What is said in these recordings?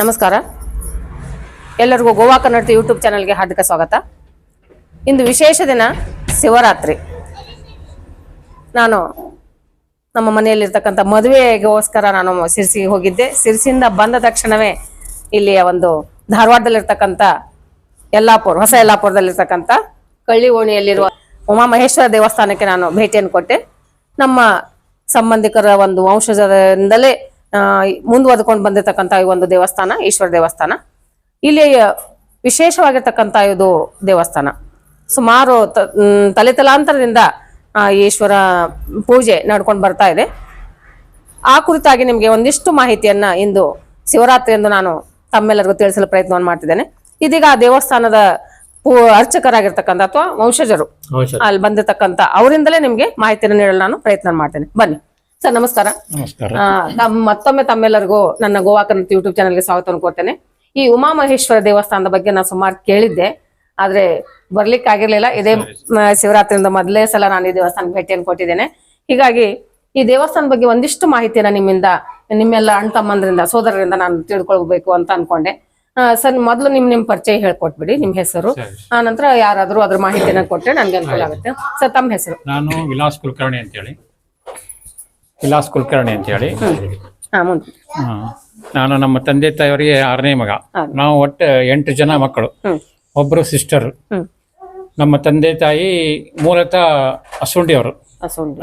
ನಮಸ್ಕಾರ. ಎಲ್ಲರಿಗೂ ಗೋವಾ ಕನ್ನಡ ಯೂಟ್ಯೂಬ್ ಚಾನಲ್ಗೆ ಹಾರ್ದಿಕ ಸ್ವಾಗತ. ಇಂದು ವಿಶೇಷ ದಿನ ಶಿವರಾತ್ರಿ. ನಾನು ನಮ್ಮ ಮನೆಯಲ್ಲಿರ್ತಕ್ಕಂಥ ಮದುವೆಗೋಸ್ಕರ ನಾನು ಸಿರ್ಸಿಗೆ ಹೋಗಿದ್ದೆ. ಸಿರ್ಸಿಯಿಂದ ಬಂದ ತಕ್ಷಣವೇ ಇಲ್ಲಿಯ ಒಂದು ಧಾರವಾಡದಲ್ಲಿರ್ತಕ್ಕಂಥ ಯಲ್ಲಾಪುರ, ಹೊಸ ಯಲ್ಲಾಪುರದಲ್ಲಿರ್ತಕ್ಕಂಥ ಕಳ್ಳಿ ಓಣಿಯಲ್ಲಿರುವ ಉಮಾಮಹೇಶ್ವರ ದೇವಸ್ಥಾನಕ್ಕೆ ನಾನು ಭೇಟಿಯನ್ನು ಕೊಟ್ಟೆ. ನಮ್ಮ ಸಂಬಂಧಿಕರ ಒಂದು ವಂಶಜರಿಂದಲೇ ಮುಂದುವರೆದುಕೊಂಡು ಬಂದಿರತಕ್ಕಂತ ಈ ಒಂದು ದೇವಸ್ಥಾನ ಈಶ್ವರ ದೇವಸ್ಥಾನ. ಇಲ್ಲಿ ವಿಶೇಷವಾಗಿರ್ತಕ್ಕಂತ ಇದು ದೇವಸ್ಥಾನ. ಸುಮಾರು ತಲೆ ತಲಾಂತರದಿಂದ ಆ, ಈಶ್ವರ ಪೂಜೆ ನಡ್ಕೊಂಡು ಬರ್ತಾ ಇದೆ. ಆ ಕುರಿತಾಗಿ ನಿಮಗೆ ಒಂದಿಷ್ಟು ಮಾಹಿತಿಯನ್ನ ಇಂದು ಶಿವರಾತ್ರಿ ಎಂದು ನಾನು ತಮ್ಮೆಲ್ಲರಿಗೂ ತಿಳಿಸಲು ಪ್ರಯತ್ನವನ್ನು ಮಾಡ್ತಿದ್ದೇನೆ. ಇದೀಗ ಆ ದೇವಸ್ಥಾನದ ಪೂ ಅರ್ಚಕರಾಗಿರ್ತಕ್ಕಂಥ ಅಥವಾ ವಂಶಜರು. ಅಲ್ಲಿ ಬಂದಿರತಕ್ಕಂಥ ಅವರಿಂದಲೇ ನಿಮ್ಗೆ ಮಾಹಿತಿಯನ್ನು ನೀಡಲು ನಾನು ಪ್ರಯತ್ನ ಮಾಡ್ತೇನೆ. ಬನ್ನಿ. ಸರ್ ನಮಸ್ಕಾರ. ನಮಸ್ಕಾರ. ಮತ್ತೊಮ್ಮೆ ತಮ್ಮೆಲ್ಲರಿಗೂ ನನ್ನ ಗೋವಾ ಕನ್ನಡ ಯೂಟ್ಯೂಬ್ ಚಾನಲ್ಗೆ ಸ್ವಾಗತವನ್ನು ಕೊಡ್ತೇನೆ ಈ ಉಮಾಮಹೇಶ್ವರ ದೇವಸ್ಥಾನದ ಬಗ್ಗೆ ನಾನು ಸುಮಾರು ಕೇಳಿದ್ದೆ ಆದ್ರೆ ಬರ್ಲಿಕ್ಕೆ ಆಗಿರ್ಲಿಲ್ಲ. ಇದೇ ಶಿವರಾತ್ರಿಯಿಂದ ಮೊದಲೇ ಸಲ ನಾನು ಈ ದೇವಸ್ಥಾನಕ್ಕೆ ಭೇಟಿಯನ್ನು ಕೊಟ್ಟಿದ್ದೇನೆ ಹೀಗಾಗಿ ಈ ದೇವಸ್ಥಾನ ಬಗ್ಗೆ ಒಂದಿಷ್ಟು ಮಾಹಿತಿಯನ್ನ ನಿಮ್ಮಿಂದ ನಿಮ್ಮೆಲ್ಲ ಅಣ್ಣ ತಮ್ಮಂದ್ರಿಂದ ಸೋದರರಿಂದ ನಾನು ತಿಳ್ಕೊಳ್ಬೇಕು ಅಂತ ಅನ್ಕೊಂಡೆ. ಸರ್ ಮೊದಲು ನಿಮ್ ನಿಮ್ ಪರಿಚಯ ಹೇಳ್ಕೊಟ್ಬಿಡಿ ನಿಮ್ ಹೆಸರು. ಸರಿ. ಆ ನಂತರ ಯಾರಾದ್ರೂ ಅದ್ರ ಮಾಹಿತಿಯನ್ನ ಕೊಟ್ರೆ ನನ್ಗೆ ಅನುಕೂಲ ಆಗುತ್ತೆ. ಸರ್ ತಮ್ಮ ಹೆಸರು. ನಾನು ವಿಲಾಸ್ ಕುಲಕರ್ಣಿ ಅಂತೇಳಿ. ವಿಲಾಸ್ ಕುಲಕರ್ಣಿ ಅಂತೇಳಿ ಹಾ ಮುಂದೆ. ನಾನು ನಮ್ಮ ತಂದೆ ತಾಯಿಯವರಿಗೆ ಆರನೇ ಮಗ. ನಾವು ಒಟ್ಟು ಎಂಟು ಜನ ಮಕ್ಕಳು. ಒಬ್ಬರು ಸಿಸ್ಟರ್ ನಮ್ಮ ತಂದೆ ತಾಯಿ ಮೂಲತಃ ಅಸುಂಡಿಯವರು.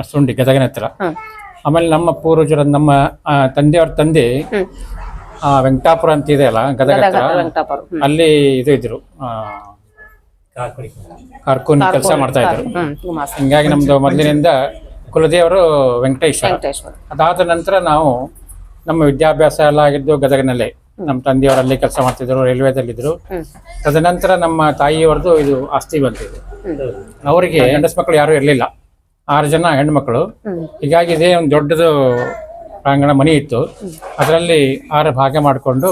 ಅಸೊಂಡು. ಗದಗನ ಹತ್ರ ಆಮೇಲೆ ನಮ್ಮ ಪೂರ್ವಜರ ನಮ್ಮ ತಂದೆಯವ್ರ ತಂದೆ ಆ, ವೆಂಕಟಾಪುರ ಅಂತ ಇದೆ ಅಲ್ಲ ಗದಗ ಹತ್ರ ಅಲ್ಲಿ ಇದು ಇದ್ರು. ಕಾರ್ಕೂನ್ ಕೆಲಸ ಮಾಡ್ತಾ ಇದ್ರು. ಹಿಂಗಾಗಿ ನಮ್ದು ಮೊದಲಿನಿಂದ ಕುಲದೇವರು ವೆಂಕಟೇಶ್ವರ. ವೆಂಕಟೇಶ್ವರ. ಅದಾದ ನಂತರ ನಾವು ನಮ್ಮ ವಿದ್ಯಾಭ್ಯಾಸ ಎಲ್ಲ ಆಗಿದ್ದು ಗದಗನಲ್ಲೇ. ನಮ್ಮ ತಂದೆಯವರು ಅಲ್ಲಿ ಕೆಲಸ ಮಾಡ್ತಿದ್ರು ರೈಲ್ವೇದಲ್ಲಿದ್ದರು ಇದ್ರು ತದನಂತರ ನಮ್ಮ ತಾಯಿಯವರದು ಇದು ಆಸ್ತಿ ಬಂತು ಅವರಿಗೆ ಹೆಂಡಸ್ ಮಕ್ಕಳು ಯಾರು ಇರಲಿಲ್ಲ. ಆರು ಜನ ಹೆಣ್ಮಕ್ಳು. ಹೀಗಾಗಿ ಇದೇ ಒಂದು ದೊಡ್ಡದು ಪ್ರಾಂಗಣ ಮನೆ ಇತ್ತು. ಅದರಲ್ಲಿ ಆರು ಭಾಗ ಮಾಡಿಕೊಂಡು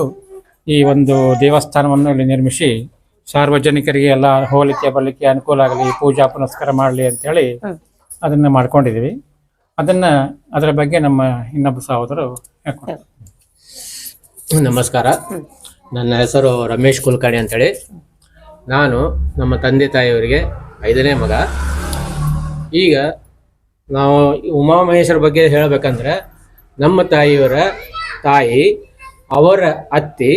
ಈ ಒಂದು ದೇವಸ್ಥಾನವನ್ನು ಇಲ್ಲಿ ನಿರ್ಮಿಸಿ ಸಾರ್ವಜನಿಕರಿಗೆ ಎಲ್ಲ ಹೋಗಲಿಕ್ಕೆ ಬರಲಿಕ್ಕೆ ಅನುಕೂಲ ಆಗಲಿ ಪೂಜಾ ಪುನಸ್ಕಾರ ಮಾಡಲಿ ಅಂತೇಳಿ ಅದನ್ನ ಮಾಡ್ಕೊಂಡಿದೀವಿ. ಅದನ್ನ ಅದರ ಬಗ್ಗೆ ನಮ್ಮ ಇನ್ನೊಬ್ಬ ಸಹೋದರು ನಮಸ್ಕಾರ. ನನ್ನ ಹೆಸರು ರಮೇಶ್ ಕುಲಕರ್ಣಿ ಅಂತೇಳಿ. ನಾನು ನಮ್ಮ ತಂದೆ ತಾಯಿಯವರಿಗೆ ಐದನೇ ಮಗ. ಈಗ ನಾವು ಉಮಾ ಉಮಾಮಹೇಶ್ವರ ಬಗ್ಗೆ ಹೇಳಬೇಕಂದ್ರೆ ನಮ್ಮ ತಾಯಿಯವರ ತಾಯಿ, ಅವರ ಅತ್ತಿ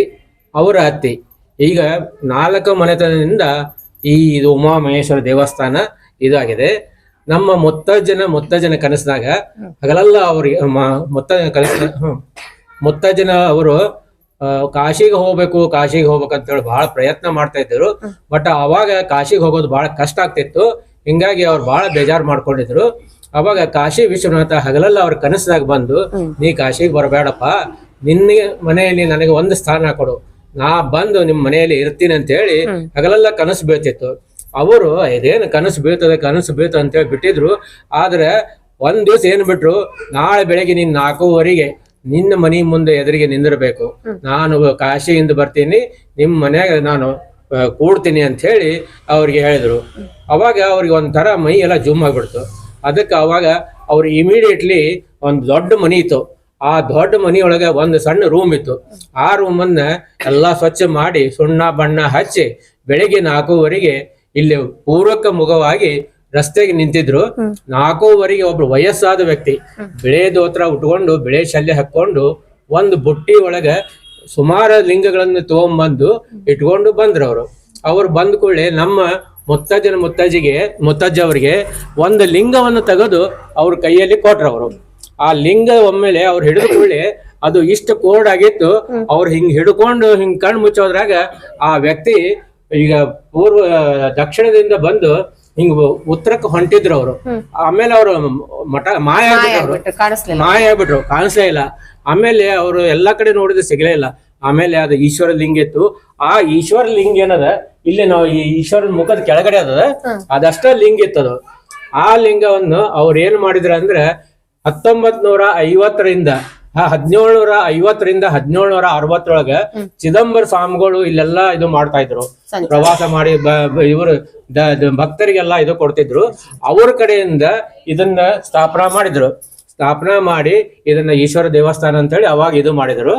ಅವರ ಅತ್ತಿ. ಈಗ ನಾಲ್ಕು ಮನೆತನದಿಂದ ಈ ಇದು ಉಮಾಮಹೇಶ್ವರ ದೇವಸ್ಥಾನ ಇದಾಗಿದೆ. ನಮ್ಮ ಮುತ್ತಜ್ಜನ ಮುತ್ತಜ್ಜನ ಕನಸಿನಾಗ ಹಗಲಲ್ಲ ಅವ್ರಿಗೆ ಮೊತ್ತ ಮುತ್ತ ಕನಸಿನ ಮೊತ್ತ ಜನ ಅವರು ಕಾಶಿಗೆ ಹೋಗ್ಬೇಕು ಕಾಶಿಗೆ ಹೋಗ್ಬೇಕಂತ ಅಂತೇಳಿ ಬಹಳ ಪ್ರಯತ್ನ ಮಾಡ್ತಾ ಇದ್ರು ಬಟ್ ಅವಾಗ ಕಾಶಿಗೆ ಹೋಗೋದು ಬಹಳ ಕಷ್ಟ ಆಗ್ತಿತ್ತು. ಹಿಂಗಾಗಿ ಅವ್ರು ಬಹಳ ಬೇಜಾರ್ ಮಾಡ್ಕೊಂಡಿದ್ರು. ಅವಾಗ ಕಾಶಿ ವಿಶ್ವನಾಥ ಹಗಲಲ್ಲ ಅವ್ರ ಕನಸಿನಾಗ ಬಂದು ನೀ ಕಾಶಿಗೆ ಬರಬೇಡಪ್ಪ. ನಿನ್ನ ಮನೆಯಲ್ಲಿ ನನಗೆ ಒಂದು ಸ್ಥಾನ ಕೊಡು. ನಾ ಬಂದು ನಿಮ್ಮ ಮನೆಯಲ್ಲಿ ಇರ್ತೀನಿ ಅಂತ ಹೇಳಿ ಹಗಲೆಲ್ಲ ಕನಸು ಬೀಳ್ತಿತ್ತು. ಅವರು ಇದೇನು ಕನಸು ಬೀಳ್ತದೆ ಕನಸು ಬೀಳ್ತದೆ ಅಂತೇಳಿ ಬಿಟ್ಟಿದ್ರು. ಆದ್ರೆ ಒಂದ್ ದಿವಸ ಏನ್ ಬಿಟ್ರು ನಾಳೆ ಬೆಳಗ್ಗೆ ನೀನ್ ನಾಲ್ಕೂವರೆಗೆ ನಿನ್ನ ಮನೆ ಮುಂದೆ ಎದುರಿಗೆ ನಿಂದಿರಬೇಕು. ನಾನು ಕಾಶಿಯಿಂದ ಬರ್ತೀನಿ ನಿಮ್ಮ ಮನೆಯಾಗ ನಾನು ಕೂಡ್ತೀನಿ ಅಂತ ಹೇಳಿ ಅವ್ರಿಗೆ ಹೇಳಿದ್ರು. ಅವಾಗ ಅವ್ರಿಗೆ ಒಂಥರ ಮೈ ಎಲ್ಲ ಜುಮ್ ಆಗ್ಬಿಡ್ತು. ಅದಕ್ಕೆ ಅವಾಗ ಅವ್ರು ಇಮಿಡಿಯೇಟ್ಲಿ ಒಂದು ದೊಡ್ಡ ಮನಿ ಇತ್ತು. ಆ ದೊಡ್ಡ ಮನೆಯೊಳಗೆ ಒಂದು ಸಣ್ಣ ರೂಮ್ ಇತ್ತು. ಆ ರೂಮನ್ನ ಎಲ್ಲಾ ಸ್ವಚ್ಛ ಮಾಡಿ ಸುಣ್ಣ ಬಣ್ಣ ಹಚ್ಚಿ ಬೆಳಿಗ್ಗೆ ನಾಲ್ಕೂವರೆಗೆ ಇಲ್ಲಿ ಪೂರ್ವಕ ಮುಖವಾಗಿ ರಸ್ತೆಗೆ ನಿಂತಿದ್ರು. ನಾಲ್ಕೂವರೆಗೆ ಒಬ್ರು ವಯಸ್ಸಾದ ವ್ಯಕ್ತಿ ಬಿಳೆ ದೋತ್ರ ಉಟ್ಕೊಂಡು ಬಿಳೆ ಶಲ್ಯ ಹಾಕೊಂಡು ಒಂದು ಬುಟ್ಟಿ ಒಳಗ ಸುಮಾರು ಲಿಂಗಗಳನ್ನು ತಗೊಂಬಂದು ಇಟ್ಕೊಂಡು ಬಂದ್ರು ಅವರು. ಅವ್ರು ಬಂದ ಕೂಡಲೇ ನಮ್ಮ ಮುತ್ತಜ್ಜನ ಮುತ್ತಜ್ಜಿಗೆ ಮುತ್ತಜ್ಜ ಅವರಿಗೆ ಒಂದು ಲಿಂಗವನ್ನು ತೆಗೆದು ಅವ್ರ ಕೈಯಲ್ಲಿ ಕೊಟ್ರು ಅವರು. ಆ ಲಿಂಗ ಒಮ್ಮೆಲೆ ಅವ್ರು ಹಿಡಿದ ಕೂಡಲೇ ಅದು ಇಷ್ಟು ಕೋರ್ಡ್ ಆಗಿತ್ತು ಅವ್ರು ಹಿಂಗ್ ಹಿಡ್ಕೊಂಡು ಹಿಂಗ್ ಕಣ್ ಮುಚ್ಚೋದ್ರಾಗ ಆ ವ್ಯಕ್ತಿ ಈಗ ಪೂರ್ವ ದಕ್ಷಿಣದಿಂದ ಬಂದು ಹಿಂಗ ಉತ್ತರಕ್ಕೆ ಹೊಂಟಿದ್ರು ಅವರು. ಆಮೇಲೆ ಅವರು ಮಠ ಮಾಯ ಆಗ್ಬಿಟ್ರು ಮಾಯ ಆಗ್ಬಿಟ್ರು ಕಾಣಿಸ್ಲೇ ಇಲ್ಲ. ಆಮೇಲೆ ಅವರು ಎಲ್ಲಾ ಕಡೆ ನೋಡಿದ್ರೆ ಸಿಗಲೇ ಇಲ್ಲ. ಆಮೇಲೆ ಅದು ಈಶ್ವರ ಲಿಂಗ ಇತ್ತು. ಆ ಈಶ್ವರ ಲಿಂಗ ಏನದ? ಇಲ್ಲಿ ನಾವು ಈ ಈಶ್ವರನ ಮುಖದ ಕೆಳಗಡೆ ಅದ ಅದಷ್ಟ ಲಿಂಗ ಇತ್ತದು ಆ ಲಿಂಗವನ್ನು ಅವ್ರು ಏನ್ ಮಾಡಿದ್ರ ಅಂದ್ರೆ ಹತ್ತೊಂಬತ್ ನೂರ ಐವತ್ತರಿಂದ ಹದಿನೇಳು ನೂರ ಐವತ್ತರಿಂದ ಹದಿನೇಳು ನೂರ ಅರವತ್ತರೊಳಗ ಚಿದಂಬರ ಸ್ವಾಮಿಗಳು ಇಲ್ಲೆಲ್ಲ ಇದು ಮಾಡ್ತಾ ಇದ್ರು. ಪ್ರವಾಸ ಮಾಡಿ ಇವರು ಭಕ್ತರಿಗೆಲ್ಲ ಇದು ಕೊಡ್ತಿದ್ರು. ಅವ್ರ ಕಡೆಯಿಂದ ಇದನ್ನ ಸ್ಥಾಪನಾ ಮಾಡಿದ್ರು. ಸ್ಥಾಪನಾ ಮಾಡಿ ಇದನ್ನ ಈಶ್ವರ ದೇವಸ್ಥಾನ ಅಂತ ಹೇಳಿ ಅವಾಗ ಇದು ಮಾಡಿದ್ರು.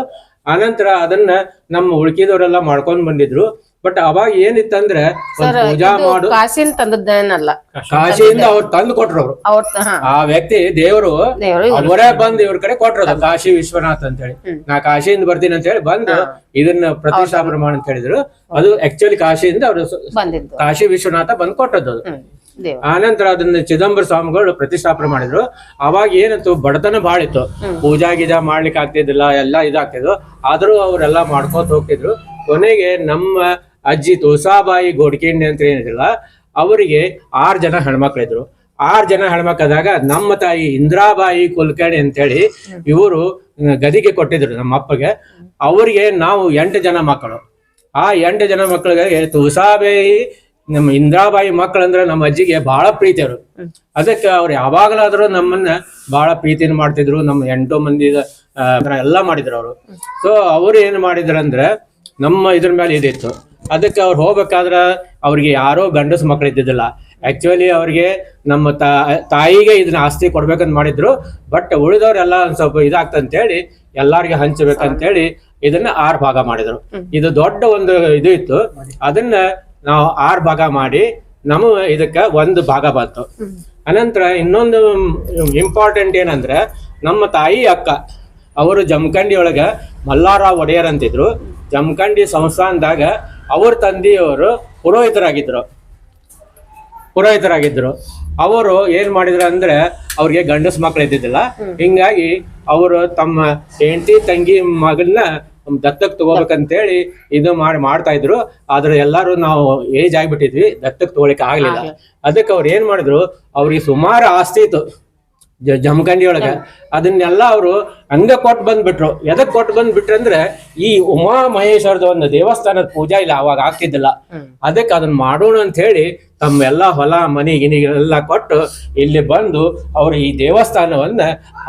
ಆನಂತರ ಅದನ್ನ ನಮ್ಮ ಉಳ್ಕಿದವರೆಲ್ಲ ಮಾಡ್ಕೊಂಡ್ ಬಂದಿದ್ರು. ಬಟ್ ಅವಾಗ ಏನಿತ್ತಂದ್ರೆ ಒಂದ್ ಪೂಜಾ ಮಾಡು. ಕಾಸಿನ ತಂದದ್ದೇನಲ್ಲ. ಕಾಶಿಯಿಂದ ಅವ್ರು ತಂದು ಕೊಟ್ರು ಅವ್ರು ಅವ್ರ ಆ ವ್ಯಕ್ತಿ ದೇವರು ದೇವರು ಅವರೇ ಬಂದು ಇವ್ರ ಕಡೆ ಕೊಟ್ರದು ಕಾಶಿ ವಿಶ್ವನಾಥ್ ಅಂತ ಹೇಳಿ ನಾ ಕಾಶಿಯಿಂದ ಬರ್ತೀನಿ ಅಂತ ಹೇಳಿ ಬಂದು ಇದನ್ನ ಪ್ರತಿಷ್ಠಾಪನೆ ಮಾಡಿ ಅಂತ ಹೇಳಿದ್ರು. ಅದು ಆಕ್ಚುಲಿ ಕಾಶಿಯಿಂದ ಅವರು ಬಂದಿದ್ದು. ಕಾಶಿ ವಿಶ್ವನಾಥ ಬಂದು ಕೊಟ್ಟದ್ದು ಅದು. ಆನಂತರ ಅದನ್ನ ಚಿದಂಬರ ಸ್ವಾಮಿಗಳು ಪ್ರತಿಷ್ಠಾಪನೆ ಮಾಡಿದ್ರು ಅವಾಗ ಏನಂತು ಬಡತನ ಬಾಳ ಇತ್ತು ಪೂಜಾ ಗೀಜಾ ಮಾಡ್ಲಿಕ್ಕೆ ಆಗ್ತಿದ್ದಿಲ್ಲ ಎಲ್ಲ ಇದಾಗ್ತಿದ್ರು ಆದ್ರೂ ಅವರೆಲ್ಲ ಮಾಡ್ಕೋತ ಹೋಗ್ತಿದ್ರು. ಕೊನೆಗೆ ನಮ್ಮ ಅಜ್ಜಿ ತುಳಸಾಬಾಯಿ ಗೋಡ್ಕಿಂಡಿ ಅಂತ ಏನಿದಿಲ್ಲ ಅವರಿಗೆ ಆರ್ ಜನ ಹೆಣ್ಮಕ್ಳಿದ್ರು ಆರ್ ಜನ ಹೆಣ್ಮಕ್ಳದಾಗ ನಮ್ಮ ತಾಯಿ ಇಂದ್ರಾಬಾಯಿ ಕುಲಕರ್ಣಿ ಅಂತೇಳಿ ಇವರು ಗದಿಗೆ ಕೊಟ್ಟಿದ್ರು ನಮ್ಮ ಅಪ್ಪಗೆ. ಅವರಿಗೆ ನಾವು ಎಂಟು ಜನ ಮಕ್ಕಳು. ಆ ಎಂಟು ಜನ ಮಕ್ಕಳಿಗೆ ತುಳಸಾಬಾಯಿ, ನಮ್ಮ ಇಂದ್ರಾಬಾಯಿ ಮಕ್ಕಳಂದ್ರೆ ನಮ್ಮ ಅಜ್ಜಿಗೆ ಬಹಳ ಪ್ರೀತಿ ಅವರು. ಅದಕ್ಕೆ ಅವ್ರು ಯಾವಾಗಲಾದ್ರೂ ನಮ್ಮನ್ನ ಬಹಳ ಪ್ರೀತಿನ ಮಾಡ್ತಿದ್ರು. ನಮ್ಮ ಎಂಟು ಮಂದಿ ಎಲ್ಲ ಮಾಡಿದ್ರು ಅವರು. ಸೊ ಅವ್ರು ಏನ್ ಮಾಡಿದ್ರಂದ್ರೆ ನಮ್ಮ ಇದ್ರ ಮೇಲೆ ಇದಿತ್ತು. ಅದಕ್ಕೆ ಅವ್ರು ಹೋಗ್ಬೇಕಾದ್ರೆ ಅವ್ರಿಗೆ ಯಾರೋ ಗಂಡಸ ಮಕ್ಳು ಇದ್ದಿದ್ದಿಲ್ಲ. ಆಕ್ಚುಲಿ ಅವ್ರಿಗೆ ನಮ್ಮ ತಾಯಿಗೆ ಇದನ್ನ ಆಸ್ತಿ ಕೊಡ್ಬೇಕಂತ ಮಾಡಿದ್ರು. ಬಟ್ ಉಳಿದವ್ರೆಲ್ಲ ಒಂದ್ ಸ್ವಲ್ಪ ಇದಾಗ್ತಂತೇಳಿ ಎಲ್ಲಾರ್ಗೆ ಹಂಚಬೇಕಂತೇಳಿ ಇದನ್ನ ಆರ್ ಭಾಗ ಮಾಡಿದ್ರು. ಇದು ದೊಡ್ಡ ಒಂದು ಇದು ಇತ್ತು. ಅದನ್ನ ನಾವು ಆರ್ ಭಾಗ ಮಾಡಿ ನಮ್ಮ ಇದಕ್ಕ ಒಂದು ಭಾಗ ಬಂತು. ಅನಂತರ ಇನ್ನೊಂದು ಇಂಪಾರ್ಟೆಂಟ್ ಏನಂದ್ರೆ ನಮ್ಮ ತಾಯಿ ಅಕ್ಕ ಅವರು ಜಮಖಂಡಿ ಒಳಗ ಮಲ್ಲಾರಾವ್ ಒಡೆಯರ್ ಅಂತಿದ್ರು. ಜಮಖಂಡಿ ಸಂಸ್ಥಾನದಾಗ ಅವ್ರ ತಂದೆಯವರು ಪುರೋಹಿತರಾಗಿದ್ರು. ಪುರೋಹಿತರಾಗಿದ್ರು. ಅವರು ಏನ್ ಮಾಡಿದ್ರು ಅಂದ್ರೆ ಅವ್ರಿಗೆ ಗಂಡಸ್ ಮಕ್ಳು ಇದ್ದಿದ್ದಿಲ್ಲ. ಹಿಂಗಾಗಿ ಅವರು ತಮ್ಮ ಹೆಂಡತಿ ತಂಗಿ ಮಗನ್ನ ದತ್ತಕ್ ತಗೋಬೇಕಂತೇಳಿ ಇದು ಮಾಡಿ ಮಾಡ್ತಾ ಇದ್ರು. ಆದ್ರೆ ಎಲ್ಲಾರು ನಾವು ಏಜ್ ಆಗ್ಬಿಟ್ಟಿದ್ವಿ ದತ್ತಕ್ ತಗೊಳಿಕ್ ಆಗ್ಲಿಲ್ಲ. ಅದಕ್ಕೆ ಅವ್ರು ಏನ್ ಮಾಡಿದ್ರು ಅವ್ರಿಗೆ ಸುಮಾರು ಆಸ್ತಿ ಇತ್ತು. ಜಮಖಂಡಿ ಒಳಗ. ಅದನ್ನೆಲ್ಲ ಅವರು ಹಂಗ ಕೊಟ್ಟು ಬಂದ್ಬಿಟ್ರು. ಎದಕ್ ಕೊಟ್ಟು ಬಂದ್ಬಿಟ್ರಂದ್ರೆ ಈ ಉಮಾ ಮಹೇಶ್ವರದ ಒಂದು ದೇವಸ್ಥಾನದ ಪೂಜಾ ಇಲ್ಲ ಅವಾಗ ಆಗ್ತಿದ್ದಿಲ್ಲ. ಅದಕ್ಕೆ ಅದನ್ನ ಮಾಡೋಣ ಅಂತ ಹೇಳಿ ತಮ್ಮೆಲ್ಲಾ ಹೊಲ ಮನೆ ಗಿನಿಗಳೆಲ್ಲ ಕೊಟ್ಟು ಇಲ್ಲಿ ಬಂದು ಅವರು ಈ ದೇವಸ್ಥಾನವನ್ನ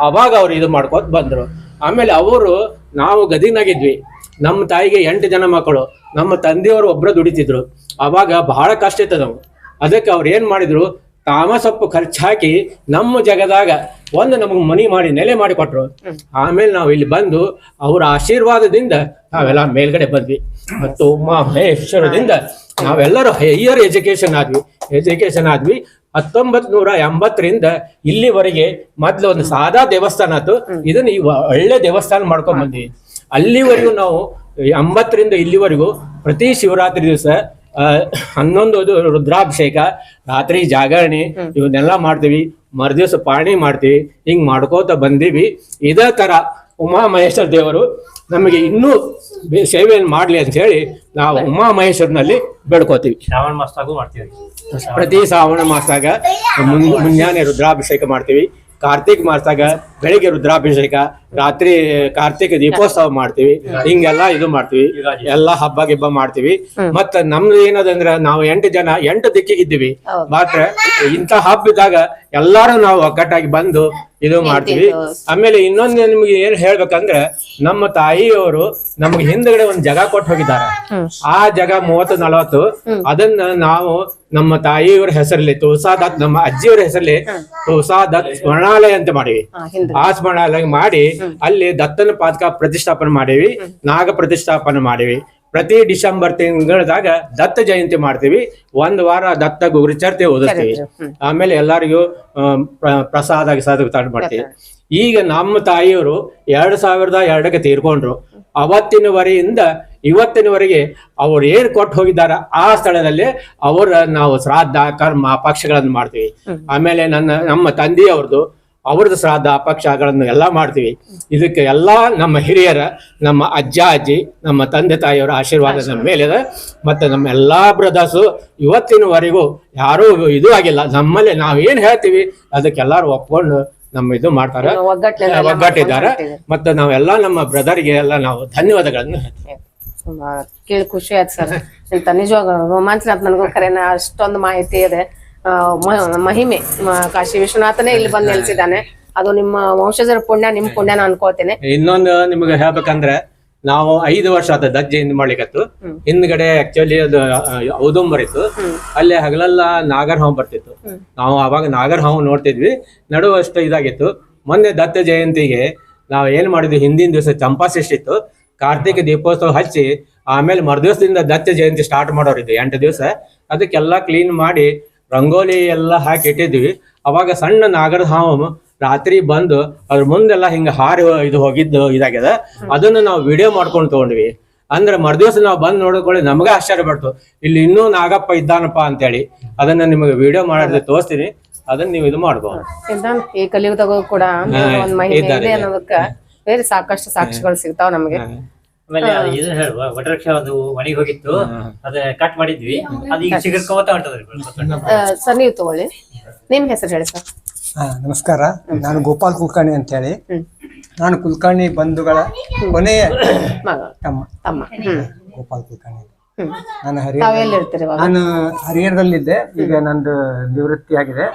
ಅವಾಗ ಅವ್ರು ಇದು ಮಾಡ್ಕೊತ ಬಂದ್ರು. ಆಮೇಲೆ ಅವರು ನಾವು ಗದಿನಾಗಿದ್ವಿ. ನಮ್ಮ ತಾಯಿಗೆ ಎಂಟು ಜನ ಮಕ್ಕಳು. ನಮ್ಮ ತಂದೆಯವರು ಒಬ್ರು ದುಡಿತಿದ್ರು. ಅವಾಗ ಬಹಳ ಕಷ್ಟ ಇತ್ತು ನಾವು ಅದಕ್ಕೆ ಅವ್ರು ಏನ್ ಮಾಡಿದ್ರು ತಾಮ ಸೊಪ್ಪು ಖರ್ಚು ಹಾಕಿ ನಮ್ಮ ಜಗದಾಗ ಒಂದು ನಮಗೆ ಮನಿ ಮಾಡಿ ನೆಲೆ ಮಾಡಿ ಕೊಟ್ರು. ಆಮೇಲೆ ನಾವು ಇಲ್ಲಿ ಬಂದು ಅವರ ಆಶೀರ್ವಾದದಿಂದ ನಾವೆಲ್ಲ ಮೇಲ್ಗಡೆ ಬಂದ್ವಿ. ಮತ್ತು ಮಹೇಶ್ವರದಿಂದ ನಾವೆಲ್ಲರೂ ಹೈಯರ್ ಎಜುಕೇಶನ್ ಆದ್ವಿ. ಎಜುಕೇಶನ್ ಆದ್ವಿ ಹತ್ತೊಂಬತ್ ನೂರ ಎಂಬತ್ತರಿಂದ ಇಲ್ಲಿವರೆಗೆ ಮೊದ್ಲು ಒಂದು ಸಾದಾ ದೇವಸ್ಥಾನ ಆಯ್ತು ಇದನ್ನ ಈ ಒಳ್ಳೆ ದೇವಸ್ಥಾನ ಮಾಡ್ಕೊಂಡ್ ಬಂದ್ವಿ. ಅಲ್ಲಿವರೆಗೂ ನಾವು ಎಂಬತ್ತರಿಂದ ಇಲ್ಲಿವರೆಗೂ ಪ್ರತಿ ಶಿವರಾತ್ರಿ ದಿವಸ ಹನ್ನೊಂದು ಅದು ರುದ್ರಾಭಿಷೇಕ ರಾತ್ರಿ ಜಾಗರಣೆ ಇವನ್ನೆಲ್ಲ ಮಾಡ್ತೀವಿ. ಮರುದಿವಸ ಪಾಣಿ ಮಾಡ್ತೀವಿ. ಹಿಂಗ್ ಮಾಡ್ಕೋತ ಬಂದೀವಿ. ಇದೇ ತರ ಉಮಾ ಮಹೇಶ್ವರ ದೇವರು ನಮಗೆ ಇನ್ನೂ ಬೆ- ಸೇವೆಯನ್ನು ಮಾಡಲಿ ಅಂತ ಹೇಳಿ ನಾವು ಉಮಾ ಮಹೇಶ್ವರನಲ್ಲಿ ಬೇಡ್ಕೋತೀವಿ. ಶ್ರಾವಣ ಮಾಸದಾಗೂ ಮಾಡ್ತೀವಿ. ಪ್ರತಿ ಶ್ರಾವಣ ಮಾಸದಾಗ ಮುಂಜಾನೆ ರುದ್ರಾಭಿಷೇಕ ಮಾಡ್ತೀವಿ. ಕಾರ್ತಿಕ್ ಮಾಸದಾಗ ಬೆಳಿಗ್ಗೆ ರುದ್ರಾಭಿಷೇಕ ರಾತ್ರಿ ಕಾರ್ತಿಕ ದೀಪೋತ್ಸವ ಮಾಡ್ತೀವಿ ಹಿಂಗೆಲ್ಲ ಇದು ಮಾಡ್ತೀವಿ ಎಲ್ಲಾ ಹಬ್ಬ ಗಿಬ್ಬ ಮಾಡ್ತೀವಿ. ಮತ್ತ ನಮ್ದು ಏನದಂದ್ರ ನಾವು ಎಂಟು ಜನ ಎಂಟು ದಿಕ್ಕಿಗೆ ಇದ್ದೀವಿ. ಮಾತ್ರ ಇಂತ ಹಬ್ಬ ಇದ್ದಾಗ ಎಲ್ಲಾರು ನಾವು ಒಗ್ಗಟ್ಟಾಗಿ ಬಂದು ಇದು ಮಾಡ್ತೀವಿ. ಆಮೇಲೆ ಇನ್ನೊಂದು ನಿಮ್ಗೆ ಏನ್ ಹೇಳ್ಬೇಕಂದ್ರೆ ನಮ್ಮ ತಾಯಿಯವರು ನಮ್ಗೆ ಹಿಂದ್ಗಡೆ ಒಂದ್ ಜಾಗ ಕೊಟ್ಟು ಹೋಗಿದ್ದಾರೆ. ಆ ಜಾಗ ಮೂವತ್ತು ನಲವತ್ತು ಅದನ್ನ ನಾವು ನಮ್ಮ ತಾಯಿಯವ್ರ ಹೆಸರಲ್ಲಿ ತುಳಸಾ ದತ್ ನಮ್ಮ ಅಜ್ಜಿಯವ್ರ ಹೆಸರಲ್ಲಿ ತುಳಸಾ ದತ್ ಸ್ಮರಣಾಲಯ ಅಂತ ಮಾಡಿವಿ. ಆ ಸ್ಮರಣಾಲಯ ಮಾಡಿ ಅಲ್ಲಿ ದತ್ತನ ಪಾದಕ ಪ್ರತಿಷ್ಠಾಪನೆ ಮಾಡಿವಿ ನಾಗ ಪ್ರತಿಷ್ಠಾಪನೆ ಮಾಡಿವಿ. ಪ್ರತಿ ಡಿಸೆಂಬರ್ ತಿಂಗಳದಾಗ ದತ್ತ ಜಯಂತಿ ಮಾಡ್ತೀವಿ. ಒಂದ್ ವಾರ ದತ್ತ ಗುರುಚರ್ತೆ ಓದಿಸ್ತೀವಿ. ಆಮೇಲೆ ಎಲ್ಲರಿಗೂ ಪ್ರಸಾದ ಗಿಸಾದ ವಿತರಣೆ ಮಾಡ್ತೀವಿ ಈಗ ನಮ್ಮ ತಾಯಿಯವರು ಎರಡ್ ಸಾವಿರದ ಎರಡಕ್ಕೆ ತೀರ್ಕೊಂಡ್ರು. ಅವತ್ತಿನವರೆಯಿಂದ ಇವತ್ತಿನವರೆಗೆ ಅವ್ರು ಏನ್ ಕೊಟ್ಟು ಹೋಗಿದಾರ ಆ ಸ್ಥಳದಲ್ಲಿ ಅವರ ನಾವು ಶ್ರಾದ್ದ ಕರ್ಮ ಪಕ್ಷಗಳನ್ನು ಮಾಡ್ತೀವಿ. ಆಮೇಲೆ ನನ್ನ ನಮ್ಮ ತಂದೆಯವ್ರದ್ದು ಅವ್ರದ್ದು ಶ್ರಾದ್ದ ಅಪಕ್ಷಗಳನ್ನು ಎಲ್ಲ ಮಾಡ್ತೀವಿ. ಇದಕ್ಕೆ ಎಲ್ಲ ನಮ್ಮ ಹಿರಿಯರ ನಮ್ಮ ಅಜ್ಜ ಅಜ್ಜಿ ನಮ್ಮ ತಂದೆ ತಾಯಿಯವರ ಆಶೀರ್ವಾದ ನಮ್ಮ ಮೇಲಿದೆ ಮತ್ತು ನಮ್ಮ ಎಲ್ಲ ಬ್ರದರ್ಸು ಇವತ್ತಿನವರೆಗೂ ಯಾರೂ ಇದು ಆಗಿಲ್ಲ. ನಮ್ಮಲ್ಲಿ ನಾವು ಏನು ಹೇಳ್ತೀವಿ ಅದಕ್ಕೆಲ್ಲರೂ ಒಪ್ಕೊಂಡು ನಮ್ಮ ಇದು ಮಾಡ್ತಾರೆ. ಒಗ್ಗಟ್ಟಿದ್ದಾರೆ. ಮತ್ತು ನಾವೆಲ್ಲ ನಮ್ಮ ಬ್ರದರ್ಗೆ ಎಲ್ಲ ನಾವು ಧನ್ಯವಾದಗಳನ್ನು ಕೇಳಿ ಖುಷಿ ಆಯ್ತು ಸರ್. ನಿಜವಾಗ ರೋಮಾಂಚನ ನನಗೂ ಕರೆನ ಅಷ್ಟೊಂದು ಮಾಹಿತಿ ಇದೆ. ಮಹಿಮೆ ಕಾಶಿ ವಿಶ್ವನಾಥನೇ ಇಲ್ಲಿ ಬಂದು ನೆಲೆಸಿದ್ದಾನೆ. ಅದು ನಿಮ್ಮ ವಂಶಜರ ಪುಣ್ಯ ನಿಮ್ ನಾನು ಅನ್ಕೋತೇನೆ ಇನ್ನೊಂದು ನಿಮ್ಗೆ ಹೇಳ್ಬೇಕಂದ್ರೆ ನಾವು ಐದು ವರ್ಷ ಆದ ದಜ್ಜೆಯಿಂದ ಮಾಡ್ಲಿಕ್ಕತ್ತು. ಹಿಂದ್ಗಡೆ ಆಕ್ಚುಲಿ ಅದು ಔದುಂಬರ್ ಇತ್ತು. ಅಲ್ಲಿ ಹಗಲೆಲ್ಲ ನಾಗರ ಹಾವು ಬರ್ತಿತ್ತು ನಾವು ಅವಾಗ ನಾಗರ ಹಾವು ನೋಡ್ತಿದ್ವಿ. ನಡುವಷ್ಟು ಇದಾಗಿತ್ತು. ಮೊನ್ನೆ ದತ್ತ ಜಯಂತಿಗೆ ನಾವು ಏನ್ ಮಾಡಿದ್ವಿ? ಹಿಂದಿನ ದಿವಸ ಚಂಪಾ ಇತ್ತು. ಕಾರ್ತಿಕ ದೀಪೋತ್ಸವ ಹಚ್ಚಿ ಆಮೇಲೆ ಮರುದಿವಸದಿಂದ ದತ್ತ ಜಯಂತಿ ಸ್ಟಾರ್ಟ್ ಮಾಡೋರಿದ್ವಿ. ಇದು ಎಂಟು ದಿವಸ. ಅದಕ್ಕೆಲ್ಲ ಕ್ಲೀನ್ ಮಾಡಿ ರಂಗೋಲಿ ಎಲ್ಲ ಹಾಕಿ ಇಟ್ಟಿದ್ವಿ ಅವಾಗ ಸಣ್ಣ ನಾಗರ ಹಾವು ರಾತ್ರಿ ಬಂದು ಅದ್ರ ಮುಂದೆಲ್ಲ ಹಿಂಗ ಹಾರಿ ಇದು ಹೋಗಿದ್ದು ಇದಾಗ್ಯದ. ಅದನ್ನ ನಾವು ವಿಡಿಯೋ ಮಾಡ್ಕೊಂಡು ತಗೊಂಡ್ವಿ. ಅಂದ್ರೆ ಮರುದಿವಸ ನಾವು ಬಂದ್ ನೋಡ್ಕೊಳ್ಳಿ ನಮಗ ಆಶ್ಚರ್ಯ ಪಡ್ತು. ಇಲ್ಲಿ ಇನ್ನೂ ನಾಗಪ್ಪ ಇದ್ದಾನಪ್ಪ ಅಂತೇಳಿ. ಅದನ್ನ ನಿಮಗೆ ವಿಡಿಯೋ ಮಾಡಿದ್ರೆ ತೋರಿಸ್ತೀನಿ. ಅದನ್ನ ನೀವು ಇದು ಮಾಡ್ಬೋದು ಈ ತಗೋ ಕೂಡ ಒಂದ್ ಇದೆ ಅನ್ನೋದಕ್ಕ ಬೇರೆ ಸಾಕಷ್ಟು ಸಾಕ್ಷಿಗಳು ಸಿಗ್ತಾವ ನಮಗೆ. ಆಮೇಲೆ ಅದು ಇದನ್ನ ಹೇಳುವ ವಟವೃಕ್ಷ ಅದು ಒಣಗಿ ಹೋಗಿತ್ತು. ಅದ ಕಟ್ ಮಾಡಿದ್ವಿ. ಅದು ಈಗ ಸಿಗರ್ಕೋತ ಹೊಂಟದ್ರಿ ಸರ್ ನೀವು ತಗೊಳ್ಳಿ. ನಿಮ್ ಹೆಸರು ಹೇಳಿ ಸರ್. ಹಾ ನಮಸ್ಕಾರ. ನಾನು ಗೋಪಾಲ್ ಕುಲ್ಕರ್ಣಿ ಅಂತ ಹೇಳಿ ನಾನು ಕುಲಕರ್ಣಿ ಬಂಧುಗಳ ಕೊನೆಯ ತಮ್ಮ. ತಮ್ಮ. ಗೋಪಾಲ್ ಕುಲ್ಕರ್ಣಿ. ನಾನು ಇವಾಗ? ನಾನು ಹರಿಹರದಲ್ಲಿದ್ದೆ. ಈಗ ನಂದು ನಿವೃತ್ತಿ ಆಗಿದೆ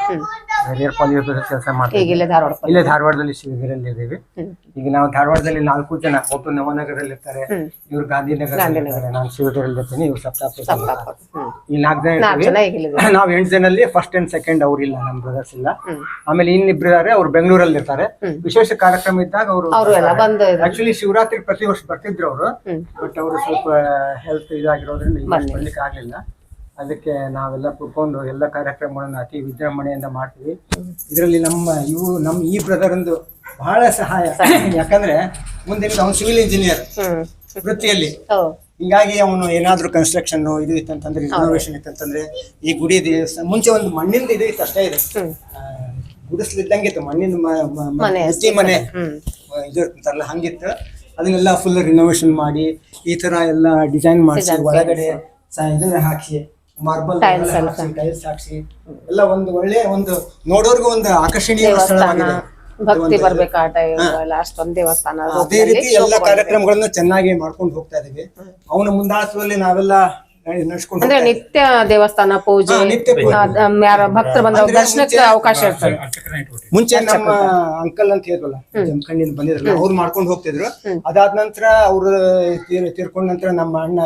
ಹರಿಹರ ಕಾಲೇಜ್ ಕೆಲಸ ಮಾಡ್ತೀವಿ ಈಗ ಇಲ್ಲೇ ಧಾರವಾಡ ಇಲ್ಲೇ ಧಾರವಾಡದಲ್ಲಿ ಶಿವಗಿರಲ್ಲಿ ಇದ್ದೀವಿ. ಈಗ ನಾವು ಧಾರವಾಡದಲ್ಲಿ ನಾಲ್ಕು ಜನ ಒಬ್ಬರು ನವನಗರದಲ್ಲಿ ಇರ್ತಾರೆ ಇವ್ರು ಗಾಂಧಿನಗರದಲ್ಲಿ ಇರ್ತಾರೆ ನಾನು ಶಿವಗಿರಲ್ಲಿ ಇರ್ತೀನಿ ಇವ್ರು ಸಪ್ತಾಪುರ. ಈ ನಾಲ್ಕು ಜನ ಇರ್ತೀವಿ. ಜನ ನಾವ್ ಎಂಟು ಜನಲ್ಲಿ ಫಸ್ಟ್ ಅಂಡ್ ಸೆಕೆಂಡ್ ಅವ್ರು ಇಲ್ಲ ನಮ್ಮ ಬ್ರದರ್ಸ್ ಇಲ್ಲ. ಆಮೇಲೆ ಇನ್ನಿಬ್ರು ಇದಾರೆ ಅವ್ರು ಬೆಂಗಳೂರಲ್ಲಿ ಇರ್ತಾರೆ ವಿಶೇಷ ಕಾರ್ಯಕ್ರಮ ಇದ್ದಾಗ ಅವರು ಆಕ್ಚುಲಿ ಶಿವರಾತ್ರಿ ಪ್ರತಿ ವರ್ಷ ಬರ್ತಿದ್ರು ಅವರು. ಬಟ್ ಅವರು ಸ್ವಲ್ಪ ಹೆಲ್ತ್ ಇದಾಗಿರೋದ್ರಿಂದ ಬರ್ಲಿಕ್ಕೆ ಆಗ್ಲಿಲ್ಲ. ಅದಕ್ಕೆ ನಾವೆಲ್ಲ ಕೂತ್ಕೊಂಡು ಎಲ್ಲ ಕಾರ್ಯಕ್ರಮಗಳನ್ನು ಅತಿ ವಿಜೃಂಭಣೆಯಿಂದ ಮಾಡ್ತೀವಿ. ಇದರಲ್ಲಿ ನಮ್ಮ ಇವು ನಮ್ಮ ಈ ಬ್ರದರ್ ಒಂದು ಬಹಳ ಸಹಾಯ. ಯಾಕಂದ್ರೆ ಮುಂದೆ ಅವನು ಸಿವಿಲ್ ಇಂಜಿನಿಯರ್ ವೃತ್ತಿಯಲ್ಲಿ. ಹಿಂಗಾಗಿ ಅವನು ಏನಾದ್ರೂ ಕನ್ಸ್ಟ್ರಕ್ಷನ್ ಇದು ಇತ್ತಂತಂದ್ರೆ ರಿನೋವೇಷನ್ ಇತ್ತಂತಂದ್ರೆ ಈ ಗುಡಿ ಮುಂಚೆ ಒಂದು ಮಣ್ಣಿಂದ ಇದು ಇತ್ತು ಅಷ್ಟೇ ಇದೆ. ಗುಡಿಸ್ಲಿದ್ದಂಗೆ ಇತ್ತು ಮಣ್ಣಿನ ಮನೆ ಇದು ಇರ್ತಾರಲ್ಲ ಹಂಗಿತ್ತು. ಅದನ್ನೆಲ್ಲ ಫುಲ್ ರಿನೋವೇಷನ್ ಮಾಡಿ ಈ ತರ ಎಲ್ಲ ಡಿಸೈನ್ ಮಾಡಿಸಿ ಒಳಗಡೆ ಇದನ್ನ ಹಾಕಿ ಮಾರ್ಬಲ್ ಟೈಲ್ಸ್ ಹಾಕ್ಸಿ ಎಲ್ಲ. ಒಂದು ಒಳ್ಳೆ ಒಂದು ನೋಡೋರ್ಗು ಒಂದು ಆಕರ್ಷಣೀಯ ಸ್ಥಳವಾಗಿದೆ. ಭಕ್ತಿ ಬರ್ಬೇಕು ಆ ಟೈಮ್ ಒಂದ್ ಅಷ್ಟೊಂದು ದೇವಸ್ಥಾನ ಅದೇ ರೀತಿ ಎಲ್ಲ ಕಾರ್ಯಕ್ರಮಗಳನ್ನ ಚೆನ್ನಾಗಿ ಮಾಡ್ಕೊಂಡು ಹೋಗ್ತಾ ಇದೀವಿ. ಅವನ ಮುಂದಾಸದಲ್ಲಿ ನಾವೆಲ್ಲ ನಡೆಸ್ಕೊಂಡು ಅಂದ್ರೆ ನಿತ್ಯ ದೇವಸ್ಥಾನ ಪೂಜೆ ಭಕ್ತರು ಬಂದ ದರ್ಶನಕ್ಕೆ ಅವಕಾಶ ಇರ್ತದೆ. ಮುಂಚೆ ನಮ್ಮ ಅಂಕಲ್ ಅಂತ ಹೇಳಿದ್ವಲ್ಲ ಜಮಖಂಡಿಯಿಂದ ಬಂದಿದ್ರಲ್ಲ ಅವ್ರು ಮಾಡ್ಕೊಂಡು ಹೋಗ್ತಿದ್ರು. ಅದಾದ ನಂತರ ಅವ್ರು ತೀರ್ ತೀರ್ಕೊಂಡ ನಂತರ ನಮ್ಮ ಅಣ್ಣ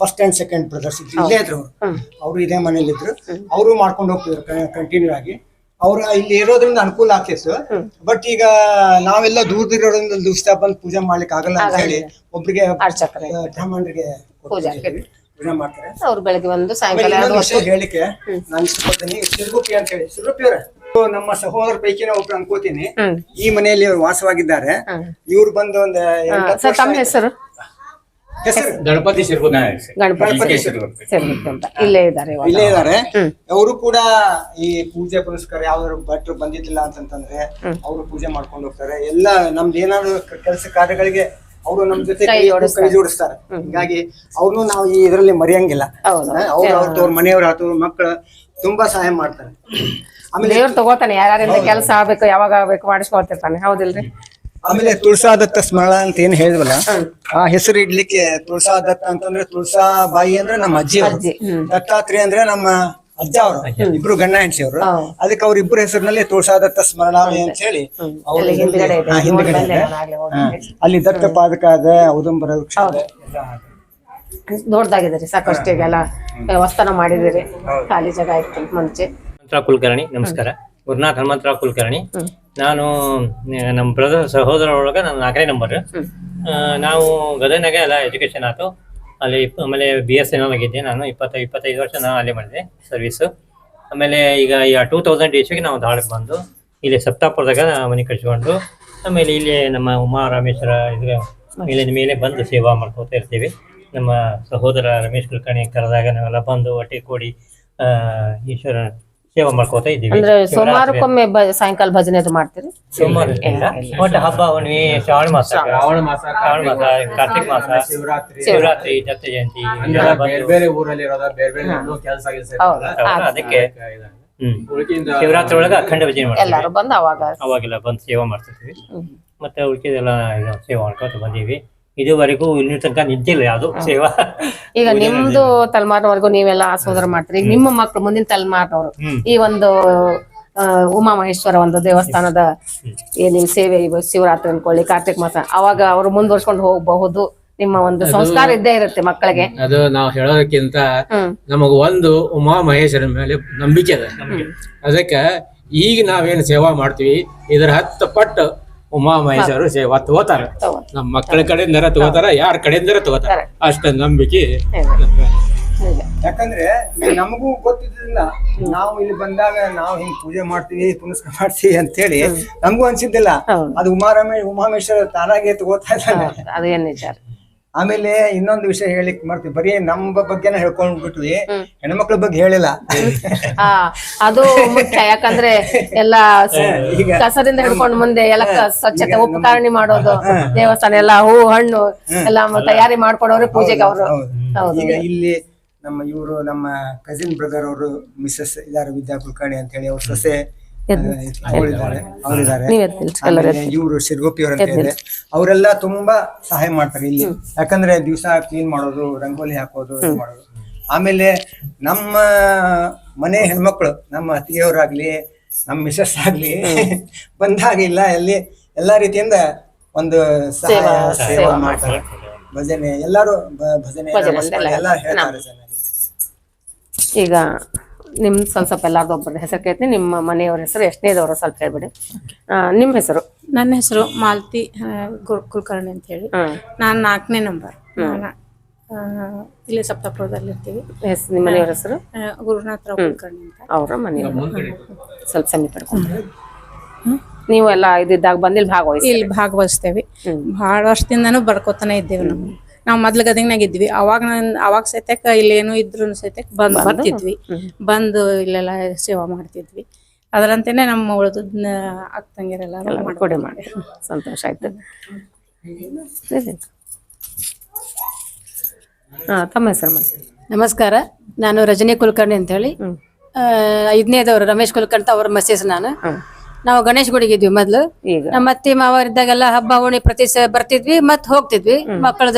ಫಸ್ಟ್ ಅಂಡ್ ಸೆಕೆಂಡ್ ಬ್ರದರ್ಸ್ ಇದ್ರು ಇಲ್ಲೇ ಇದ್ರು ಅವರು. ಅವರು ಇದೇ ಮನೇಲಿ ಇದ್ರು. ಅವರು ಮಾಡ್ಕೊಂಡು ಹೋಗ್ತಿದ್ರು ಕಂಟಿನ್ಯೂ ಆಗಿ. ಅವ್ರ ಇಲ್ಲಿ ಇರೋದ್ರಿಂದ ಅನುಕೂಲ ಆಗ್ತಿತ್ತು. ಬಟ್ ಈಗ ನಾವೆಲ್ಲ ದೂರದಿರೋದ್ರಿಂದ ದಿವಸ ಬಂದು ಪೂಜೆ ಮಾಡ್ಲಿಕ್ಕೆ ಆಗಲ್ಲ ಅಂತ ಹೇಳಿ ಒಬ್ರಿಗೆ ಬ್ರಾಹ್ಮಣರಿಗೆ ಪೂಜೆ ಮಾಡ್ತಾರೆ. ಅವ್ರು ಬೆಳಗ್ಗೆ ಒಂದು ಸಾಯಂಕಾಲ ಹೇಳಿಕೆ ನಾನು ಇಷ್ಟಪಡ್ತೀನಿ. ಸಿರುಗುಪ್ಪಿ ಅಂತ ಹೇಳಿ. ಸಿರುಗುಪ್ಪಿ ಅವರೇ ನಮ್ಮ ಸಹೋದರ ಪೈಕಿನ ಒಬ್ರು ಅನ್ಕೋತೀನಿ. ಈ ಮನೆಯಲ್ಲಿ ವಾಸವಾಗಿದ್ದಾರೆ. ಇವ್ರು ಬಂದು ಒಂದು ತಮ್ಮ ಹೆಸರು? ಗಣಪತಿ ಅಂತ. ಇಲ್ಲೇ ಇದ್ದಾರೆ ಇವಾಗ. ಇಲ್ಲೇ ಇದ್ದಾರೆ. ಹ್ಮ್. ಅವರು ಕೂಡ ಈ ಪೂಜೆ ಪುರಸ್ಕಾರ ಯಾವ್ದಾದ್ರು ಭಟ್ರು ಬಂದಿದ್ದಿಲ್ಲ ಅಂತಂತಂದ್ರೆ ಅವರು ಪೂಜೆ ಮಾಡ್ಕೊಂಡು ಹೋಗ್ತಾರೆ. ಎಲ್ಲ ನಮ್ದು ಏನಾದ್ರು ಕೆಲಸ ಕಾರ್ಯಗಳಿಗೆ ಅವರು ನಮ್ ಜೊತೆ ಕೈ ಕೈ ಜೋಡಿಸ್ತಾರೆ. ಕೈ ಜೋಡಿಸ್ತಾರೆ. ಹಿಂಗಾಗಿ ಅವ್ರನ್ನು ನಾವು ಈ ಇದರಲ್ಲಿ ಮರೆಯಂಗಿಲ್ಲ. ಹೌದು. ಅವ್ರ ಅವ್ರ ಮನೆಯವ್ರ ಆತು ಮಕ್ಕಳು ತುಂಬಾ ಸಹಾಯ ಮಾಡ್ತಾರೆ. ಆಮೇಲೆ ದೇವ್ರು ತಗೋತಾನೆ. ಯಾರ್ಯಾರಿಂದ ಕೆಲಸ ಆಗ್ಬೇಕು ಯಾವಾಗ ಆಗ್ಬೇಕು ಮಾಡಿಸ್ಕೊಳ್ತಿರ್ತಾನೆ. ಹೌದಿಲ್ರಿ? ಆಮೇಲೆ ತುಳಸಾದತ್ತ ಸ್ಮರಣ ಅಂತ ಏನ್ ಹೇಳಿದ್ವಲ್ಲ ಆ ಹೆಸರು ಇಡ್ಲಿಕ್ಕೆ ತುಳಸಾದತ್ತ ಅಂತಂದ್ರೆ ತುಳಸಾ ಬಾಯಿ ಅಂದ್ರೆ ನಮ್ಮ ಅಜ್ಜಿ ದತ್ತಾತ್ರಿ ಅಜ್ಜಿ, ಹ್ಮ್. ದತ್ತಾತ್ರೇಯ ಅಂದ್ರೆ ನಮ್ಮ ಅಜ್ಜ ಅವರು ಇಬ್ರು ಗಂಡ ಹೆಂಡಸಿ ಅವರು. ಅದಕ್ಕೆ ಅವ್ರ ಇಬ್ರು ಹೆಸರಿನಲ್ಲಿ ತುಳಸಾದತ್ತ ಸ್ಮರಣಾಲಯ ಅಂತ ಹೇಳಿ ಅವ್ರ ಅಲ್ಲಿ ಹಿಂದ್ಗಡೆ ಇದೆ. ಹಾ, ಹಿಂದ್ಗಡೆ ಇದೆ. ಆಗ್ಲೇ ಹಾ. ಹೋಗಿದ್ದೆ. ಅಲ್ಲಿ ದತ್ತ ಪಾದಕ ಅದ ಔದಂಬರ ವೃಕ್ಷ ಅದ, ಎಲ್ಲ ಅದ. ದೊಡ್ಡದಾಗಿದ್ದೀರಿ ಸಾಕಷ್ಟು ಈಗೆಲ್ಲ ವ್ಯವಸ್ಥಾನ ಮಾಡಿದಿರಿ ಖಾಲಿ ಜಾಗ ಇತ್ತು ಮುಂಚೆ ಹನುಮಂತರಾವ್ ಕುಲಕರ್ಣಿ ನಮಸ್ಕಾರ ಗುರುನಾಥ್ ಹನುಮಂತರಾವ್ ಕುಲಕರ್ಣಿ ನಾನು ನಮ್ಮ ಬ್ರದರ್ ಸಹೋದರ ಒಳಗೆ ನಾನು ನಾಲ್ಕನೇ ನಂಬರ್ ನಾವು ಗದಗನಾಗೆ ಎಲ್ಲ ಎಜುಕೇಶನ್ ಆಯ್ತು. ಅಲ್ಲಿ ಇಪ್ಪ- ಆಮೇಲೆ ಬಿ ಎಸ್ ಎನ್ ಆಗಿದ್ದೆ. ನಾನು ಇಪ್ಪತ್ತೈದು ಇಪ್ಪತ್ತೈದು ವರ್ಷ ನಾನು ಅಲ್ಲಿ ಮಾಡಿದೆ ಸರ್ವಿಸು ಆಮೇಲೆ ಈಗ ಟೂ ತೌಸಂಡ್ ಇಸ್ವಿಗೆ ನಾವು ದಾಳಿಗೆ ಬಂದು ಇಲ್ಲಿ ಸಪ್ತಾಪುರದಾಗ ಮನೆ ಕಟ್ಸ್ಕೊಂಡು ಆಮೇಲೆ ಇಲ್ಲಿ ನಮ್ಮ ಉಮಾ ರಾಮೇಶ್ವರ ಇದ್ರ ಮೇಲಿನ ಮೇಲೆ ಬಂದು ಸೇವಾ ಮಾಡ್ಕೋತಾ ಇರ್ತೀವಿ. ನಮ್ಮ ಸಹೋದರ ರಮೇಶ್ ಕುಲಕರ್ಣಿ ಕರೆದಾಗ ನಾವೆಲ್ಲ ಬಂದು ಹೊಟ್ಟೆ ಕೂಡಿ ಈಶ್ವರ ಸೇವಾ ಮಾಡ್ಕೋತಾ ಇದ್ದೀವಿ ಅಂದ್ರೆ ಸೋಮವಾರಕ್ಕೊಮ್ಮೆ ಬ- ಸಾಯಂಕಾಲ ಭಜನೆ ಅದು ಮಾಡ್ತೀರಿ? ಸೋಮವಾರ ಒಟ್ಟು ಹಬ್ಬ ಹುಣ್ಣಿಮೆ ಶ್ರಾವಣ ಮಾಸ. ಶ್ರಾವಣ ಮಾಸ ಶ್ರಾವಣ ಮಾಸ ಕಾರ್ತಿಕ ಮಾಸ ಶಿವರಾತ್ರಿ ಶಿವರಾತ್ರಿ. ದತ್ತ ಜಯಂತಿ ಇದೆಲ್ಲ ಬೇರೆ ಬಂದು ಬೇರೆ ಊರಲ್ಲಿ ಇರೋದ? ಬೇರೆ ಬೇರೆ ಕೆಲಸ ಹೌದು. ಇರ್ತದಲ್ಲ, ಅದಕ್ಕೆ ಹ್ಮ್. ಉಳ್ಕಿಂದ ಶಿವರಾತ್ರಿ ಒಳಗ ಅಖಂಡ ಭಜನೆ ಮಾಡ್ತೀವಿ. ಎಲ್ಲಾರು ಬಂದು ಅವಾಗ ಅವಾಗೆಲ್ಲ ಬಂದು ಸೇವಾ ಮಾಡ್ತಿರ್ತೀವಿ. ಮತ್ತೆ ಉಳ್ಕಿದೆಲ್ಲ ಇದು ಸೇವಾ ಮಾಡ್ಕೊತ ಬಂದೀವಿ. ಇದುವರೆಗೂ ಇಲ್ಲಿ ತನಕ ನಿಂತಿಲ್ಲ ಯಾವುದು ಸೇವಾ. ಈಗ ನಿಮ್ದು ತಲೆಮಾರಿನವರೆಗೂ ನೀವೆಲ್ಲ ಆಸ್ವಾದರ ಮಾಡ್ತೀರಿ. ಈಗ ನಿಮ್ಮ ಮಕ್ಕಳು ಮುಂದಿನ ತಲೆಮಾರಿನವರು. ಈ ಒಂದು ಆ, ಉಮಾ ಮಹೇಶ್ವರ ಒಂದು ದೇವಸ್ಥಾನದ ಏನ್ ನಿಮ್ ಸೇವೆ ಶಿವರಾತ್ರಿ ಅನ್ಕೊಳ್ಳಿ ಕಾರ್ತಿಕ ಮಾಸ. ಅವಾಗ ಅವರು ಮುಂದುವರ್ಸ್ಕೊಂಡು ಹೋಗಬಹುದು. ನಿಮ್ಮ ಒಂದು ಸಂಸ್ಕಾರ ಇದ್ದೇ ಇರುತ್ತೆ ಮಕ್ಕಳಿಗೆ. ಅದು ನಾವು ಹೇಳೋದಕ್ಕಿಂತ ನಮಗ ಒಂದು ಉಮಾ ಮಹೇಶ್ವರ ಮೇಲೆ ನಂಬಿಕೆ ಅದ ಅದಕ್ಕೆ ಈಗ ನಾವೇನು ಸೇವಾ ಮಾಡ್ತೀವಿ ಇದರ ಹತ್ತು ಪಟ್ಟು ಉಮಾ ಮಹೇಶ್ವರು ಸೇವಾ ತಗೋತಾರ. ನಮ್ ನಮ್ಮ ಮಕ್ಕಳ ಕಡೆಯಿಂದರ ತಗೋತಾರ. ಯಾರ ಕಡೆಯಿಂದರ ತಗೋತಾರ. ಅಷ್ಟ ನಂಬಿಕೆ. ಯಾಕಂದ್ರೆ ನಮಗೂ ಗೊತ್ತಿದ್ದಿಲ್ಲ ನಾವು ಇಲ್ಲಿ ಬಂದಾಗ ನಾವು ಹಿಂಗ್ ಪೂಜೆ ಮಾಡ್ತೀವಿ ಪುನಸ್ಕಾರ ಮಾಡ್ತೀವಿ ಅಂತ ಹೇಳಿ ನಮಗೂ ಅನ್ಸಿದ್ದಿಲ್ಲ. ಅದು ಉಮಾರಾಮೇ ಉಮಾಮೇಶ್ವರ ತಾನಾಗೆ ತಗೋತಾ ಇದ್ದಾರೆ. ಆಮೇಲೆ ಇನ್ನೊಂದು ವಿಷಯ ಹೇಳಿಕ್ ಮಾಡ್ತೀವಿ ಬರೀ ನಮ್ಮ ಬಗ್ಗೆನ ಹೇಳ್ಕೊಂಡ್ ಬಿಟ್ವಿ ಹೆಣ್ಮಕ್ಳ ಬಗ್ಗೆ ಹೇಳಿಲ್ಲ. ಆ ಅದು ಮುಖ್ಯ. ಯಾಕಂದ್ರೆ ಎಲ್ಲಾ ಸ- ಕಸದಿಂದ ಹಿಡ್ಕೊಂಡು ಮುಂದೆ ಎಲ್ಲ ಕ- ಸ್ವಚ್ಛತೆ ಉಪಕಾರಣಿ ಮಾಡೋದು ದೇವಸ್ಥಾನ ಎಲ್ಲ ಹೂ ಹಣ್ಣು ಎಲ್ಲ ಮ- ತಯಾರಿ ಮಾಡ್ಕೊಡೋರು ಪೂಜೆಗೆ ಅವರು. ಹೌದು. ಈಗ ಇಲ್ಲಿ ನಮ್ಮ ಇವರು ನಮ್ಮ ಕಸಿನ್ ಬ್ರದರ್ ಅವರು ಮಿಸಸ್ ಇದಾರೆ ವಿದ್ಯಾ ಕುಲಕರ್ಣಿ ಅಂತ ಹೇಳಿ ಅವ್ರ ಸೊಸೆ. ಇವರು ಶಿರ್ಗೋಪಿ ಅವರು ಅಂತ ಇದೆ ಅವರೆಲ್ಲ ತುಂಬಾ ಸಹಾಯ ಮಾಡ್ತಾರೆ ಇಲ್ಲಿ. ಯಾಕಂದ್ರೆ ದಿವಸ ಕ್ಲೀನ್ ಮಾಡೋದು ರಂಗೋಲಿ ಹಾಕೋದು ಮಾಡೋದು. ಆಮೇಲೆ ನಮ್ಮ ಮನೆ ಹೆಣ್ಮಕ್ಳು ನಮ್ಮ ಅತ್ತಿಗೆಯವರಾಗ್ಲಿ ನಮ್ಮ ಮಿಸಸ್ ಆಗ್ಲಿ ಬಂದಾಗ ಇಲ್ಲ ಎಲ್ಲಿ ಎಲ್ಲಾ ರೀತಿಯಿಂದ ಒಂದು ಸಹಾಯ ಸೇವಾ ಮಾಡ್ತಾರೆ. ಭಜನೆ ಎಲ್ಲಾರು ಭಜನೆ ಎಲ್ಲ ಹೇಳ್ತಾರೆ ಈಗ ನಿಮ್ ಸ್ವಲ್ಪ ಸ್ವಲ್ಪ ಎಲ್ಲಾರ್ದು ಒಬ್ಬರ ಹೆಸರು ಕೇಳ್ತೀನಿ. ನಿಮ್ಮ ಮನೆಯವ್ರ ಹೆಸರು ಎಷ್ಟನೇದವರು ಸ್ವಲ್ಪ ಹೇಳ್ಬಿಡಿ. ನಿಮ್ಮ ನಿಮ್ ಹೆಸರು? ನನ್ನ ಹೆಸರು ಮಾಲತಿ ಕುಲಕರ್ಣಿ ಅಂತ ಹೇಳಿ. ನಾನು ನಾಲ್ಕನೇ ನಂಬರ್. ಇಲ್ಲಿ ಸಪ್ತಾಪುರದಲ್ಲಿ ಇರ್ತೀವಿ. ನಿಮ್ಮ ಮನೆಯವ್ರ ಹೆಸರು? ಗುರುನಾಥ್ ರಾವ್ ಕುಲಕರ್ಣಿ ಅಂತ. ಅವರ ಮನೆಯವರು. ಸ್ವಲ್ಪ ಸಮೀಪ ಪಡ್ಕೊಂಡ್ರೆ ನೀವು ಎಲ್ಲ ಇದ್ದಾಗ ಬಂದಿಲ್ಲಿ ಭಾಗವಹಿಸಿ ಇಲ್ಲಿ ಭಾಗವಹಿಸ್ತೇವೆ. ಭಾಳ ವರ್ಷದಿಂದನೂ ಬರ್ಕೋತಾನೆ ಇದ್ದೇವೆ ನಾವು. ನಾವು ಮೊದ್ಲು ಗದಗ್ನಾಗ ಇದ್ವಿ. ಅವಾಗ ನನ್ ಅವಾಗ ಸತ್ಯಕ್ ಇಲ್ಲಿ ಏನು ಇದ್ರು ಸತ್ಯಕ್ ಬಂದ್ ಬರ್ತಿದ್ವಿ. ಬಂದು ಇಲ್ಲೆಲ್ಲ ಸೇವಾ ಮಾಡ್ತಿದ್ವಿ. ಅದರಂತೆನೆ ನಮ್ಮ ಉಳಿದ ಅಕ್ಕಂಗಿರಲ್ಲ ಕೊಡಿ ಮಾಡಿ ಸಂತೋಷ ಆಯ್ತು. ಹಾ ತಮ್ಮ ಹೆಸರು ಮಾಡಿ ನಮಸ್ಕಾರ. ನಾನು ರಜನಿ ಕುಲಕರ್ಣಿ ಅಂತ ಹೇಳಿ ಐದನೇದವ್ರು ರಮೇಶ್ ಕುಲಕರ್ಣಿ ಅವ್ರ ಮೆಸೇಜ್ ನಾನು. ನಾವು ಗಣೇಶ್ ಗುಡಿಗೆ ಇದ್ವಿ ಮೊದ್ಲು. ಈಗ. ನಮ್ಮ ಅತ್ತಿ ಮಾವ ಇದ್ದಾಗೆಲ್ಲ ಹಬ್ಬ ಓಣಿ ಪ್ರತಿ ಸ ಬರ್ತಿದ್ವಿ ಮತ್ ಹೋಗ್ತಿದ್ವಿ ಮಕ್ಕಳದ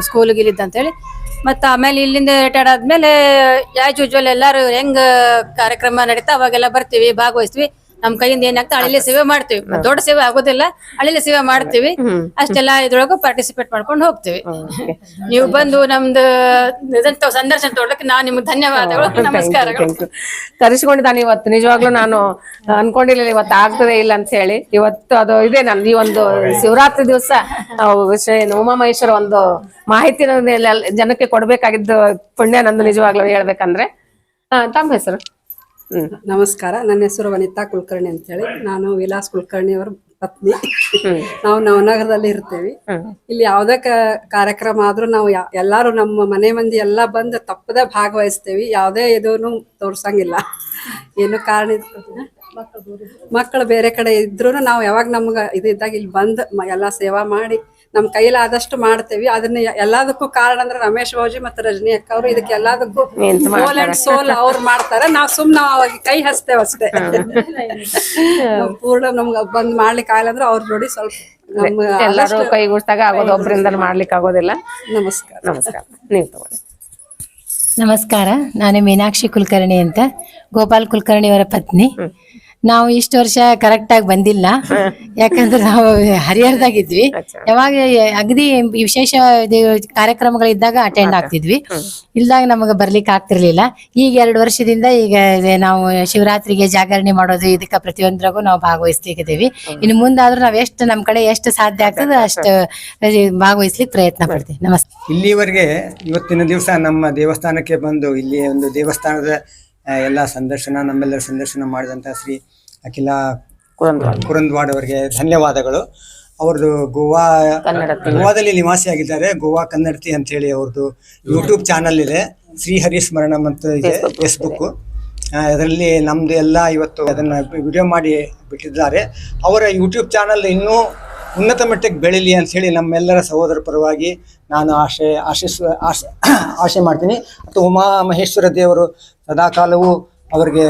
ಸ್ಕೂಲ್ಗೆ ಇಲ್ಲಿದ್ದ ಅಂತೇಳಿ. ಮತ್ತ ಆಮೇಲೆ ಇಲ್ಲಿಂದ ರಿಟೈರ್ಡ್ ಆದ್ಮೇಲೆ ಯಾಜ್ ಉಜ್ವಲ್ ಎಲ್ಲಾರು ಹೆಂಗ್ ಕಾರ್ಯಕ್ರಮ ನಡೀತಾ ಅವಾಗೆಲ್ಲ ಬರ್ತೀವಿ ಭಾಗವಹಿಸ್ತೀವಿ. ನಮ್ ಕೈಯಿಂದ ಏನಾಗ್ತಾ ಅಳಿಲೆ ಸೇವೆ ಮಾಡ್ತೀವಿ. ದೊಡ್ಡ ಸೇವೆ ಆಗೋದಿಲ್ಲ ಅಳಿಲೆ ಸೇವೆ ಮಾಡ್ತೀವಿ. ಅಷ್ಟೆಲ್ಲ ಇದ್ರೊಳಗ ಪಾರ್ಟಿಸಿಪೇಟ್ ಮಾಡ್ಕೊಂಡು ಹೋಗ್ತೀವಿ. ನೀವು ಬಂದು ನಮ್ದು ಸಂದರ್ಶನ ತೋಡ್ಲಿಕ್ಕೆ ನಾನು ನಿಮ್ಗೆ ಧನ್ಯವಾದಗಳು. ನಮಸ್ಕಾರಗಳು. ಕರೆಸ್ಕೊಂಡಿದ್ದಾನೆ ಇವತ್ತು. ನಿಜವಾಗ್ಲೂ ನಾನು ಅನ್ಕೊಂಡಿರ್ಲಿಲ್ಲ ಇವತ್ತು ಆಗ್ತದೆ ಇಲ್ಲ ಅಂತ ಹೇಳಿ. ಇವತ್ತು ಅದು ಇದೆ ನನ್ ಈ ಒಂದು ಶಿವರಾತ್ರಿ ದಿವಸ. ಉಮಾಮಹೇಶ್ವರ ಒಂದು ಮಾಹಿತಿ ಜನಕ್ಕೆ ಕೊಡ್ಬೇಕಾಗಿದ್ದು ಪುಣ್ಯ ನಂದು ನಿಜವಾಗ್ಲೂ ಹೇಳ್ಬೇಕಂದ್ರೆ. ಹಾ ತಮ್ಮ ಹೆಸರು? ನಮಸ್ಕಾರ. ನನ್ನ ಹೆಸರು ವನಿತಾ ಕುಲಕರ್ಣಿ ಅಂತ ಹೇಳಿ ನಾನು ವಿಲಾಸ್ ಕುಲಕರ್ಣಿ ಅವರ ಪತ್ನಿ. ನಾವು ನವನಗರದಲ್ಲಿ ಇರ್ತೇವೆ. ಇಲ್ಲಿ ಯಾವ್ದೇ ಕ- ಕಾರ್ಯಕ್ರಮ ಆದ್ರೂ ನಾವು ಎಲ್ಲಾರು ನಮ್ಮ ಮನೆ ಮಂದಿ ಎಲ್ಲ ಬಂದು ತಪ್ಪದ ಭಾಗವಹಿಸ್ತೇವಿ. ಯಾವ್ದೇ ಇದೂನು ತೋರ್ಸಂಗಿಲ್ಲ. ಏನು ಕಾರಣ ಮಕ್ಕಳು ಬೇರೆ ಕಡೆ ಇದ್ರು ನಾವು ಯಾವಾಗ ನಮ್ಗ ಇದ್ದಾಗ ಇಲ್ಲಿ ಬಂದ್ ಎಲ್ಲಾ ಸೇವಾ ಮಾಡಿ ನಮ್ ಕೈಲಾದಷ್ಟು ಮಾಡ್ತೇವಿ. ಅದನ್ನ ಎಲ್ಲದಕ್ಕೂ ಕಾರಣ ಅಂದ್ರೆ ರಮೇಶ್ ಬಾಬುಜಿ ಮತ್ತೆ ರಜನಿ ಅಕ್ಕ ಅವರು ಇದಕ್ಕೆ ಎಲ್ಲದಕ್ಕೂ ಸೋಲ್ ಅಂಡ್ ಸೋಲ್ ಅವ್ರು ಮಾಡ್ತಾರೆ. ನಾವ್ ಸುಮ್ಮನೆ ನಾವ್ ಅವಾಗ ಕೈ ಹಸ್ತೇವೆ ಅಷ್ಟೇ. ಪೂರ್ಣ ನಮ್ಗ ಬಂದ್ ಮಾಡ್ಲಿಕ್ಕೆ ಆಗಲ್ಲ ಅಂದ್ರೆ ಅವ್ರ ನೋಡಿ ಸ್ವಲ್ಪ ನಮ್ಮ ಎಲ್ಲರೂ ಕೈಗೂಡ್ಸ್ದಾಗ ಆಗೋದು ಒಬ್ಬರಿಂದ ಮಾಡ್ಲಿಕ್ಕೆ ಆಗೋದಿಲ್ಲ. ನಮಸ್ಕಾರ. ನಮಸ್ಕಾರ. ನೀವು ತಗೊಳ್ಳಿ. ನಮಸ್ಕಾರ. ನಾನು ಮೀನಾಕ್ಷಿ ಕುಲಕರ್ಣಿ ಅಂತ. ಗೋಪಾಲ್ ಕುಲಕರ್ಣಿ ಅವರ ಪತ್ನಿ. ನಾವು ಇಷ್ಟು ವರ್ಷ ಕರೆಕ್ಟ್ ಆಗಿ ಬಂದಿಲ್ಲ. ಯಾಕಂದ್ರೆ ನಾವು ಹರಿಹರದಾಗಿದ್ವಿ. ಯಾವಾಗ ಅಗದಿ ವಿಶೇಷ ಕಾರ್ಯಕ್ರಮಗಳಿದ್ದಾಗ ಅಟೆಂಡ್ ಆಗ್ತಿದ್ವಿ. ಇಲ್ದಾಗ ನಮಗೆ ಬರ್ಲಿಕ್ಕೆ ಆಗ್ತಿರ್ಲಿಲ್ಲ. ಈಗ ಎರಡು ವರ್ಷದಿಂದ ಈಗ ನಾವು ಶಿವರಾತ್ರಿಗೆ ಜಾಗರಣೆ ಮಾಡೋದು ಇದಕ್ಕ ಪ್ರತಿಯೊಂದ್ರಾಗೂ ನಾವು ಭಾಗವಹಿಸ್ತಿದ್ದೀವಿ ಇನ್ನು ಮುಂದಾದ್ರೂ ನಾವ್ ಎಷ್ಟು ನಮ್ ಕಡೆ ಎಷ್ಟು ಸಾಧ್ಯ ಆಗ್ತದೆ ಅಷ್ಟು ಭಾಗವಹಿಸ್ಲಿಕ್ಕೆ ಪ್ರಯತ್ನ ಪಡ್ತೀವಿ. ನಮಸ್ತೆ. ಇಲ್ಲಿವರೆಗೆ ಇವತ್ತಿನ ದಿವಸ ನಮ್ಮ ದೇವಸ್ಥಾನಕ್ಕೆ ಬಂದು ಇಲ್ಲಿ ಒಂದು ದೇವಸ್ಥಾನದ ಎಲ್ಲ ಸಂದರ್ಶನ ನಮ್ಮೆಲ್ಲರ ಸಂದರ್ಶನ ಮಾಡಿದಂತ ಶ್ರೀ ಅಖಿಲ ಕುರಂದ್ವಾಡ್. ಅವರಿಗೆ ಧನ್ಯವಾದಗಳು. ಅವ್ರದ್ದು ಗೋವಾ ಗೋವಾದಲ್ಲಿ ನಿವಾಸಿಯಾಗಿದ್ದಾರೆ ಗೋವಾ ಕನ್ನಡತಿ ಅಂತ ಹೇಳಿ ಅವ್ರದ್ದು ಯೂಟ್ಯೂಬ್ ಚಾನಲ್ ಇದೆ. ಶ್ರೀಹರಿ ಸ್ಮರಣಂ ಅಂತ ಇದೆ. ಫೇಸ್ಬುಕ್ ಅದರಲ್ಲಿ ನಮ್ದು ಎಲ್ಲ ಇವತ್ತು ಅದನ್ನ ವಿಡಿಯೋ ಮಾಡಿ ಬಿಟ್ಟಿದ್ದಾರೆ. ಅವರ ಯೂಟ್ಯೂಬ್ ಚಾನಲ್ ಇನ್ನೂ ಉನ್ನತ ಮಟ್ಟಕ್ಕೆ ಬೆಳೀಲಿ ಅಂತ ಹೇಳಿ ನಮ್ಮೆಲ್ಲರ ಸಹೋದರ ಪರವಾಗಿ ನಾನು ಆಶೆ, ಆಶಿಸ್, ಆಶೆ ಆಶೆ ಮಾಡ್ತೀನಿ. ಮತ್ತು ಉಮಾ ಮಹೇಶ್ವರ ದೇವರು ಸದಾಕಾಲವೂ ಅವರಿಗೆ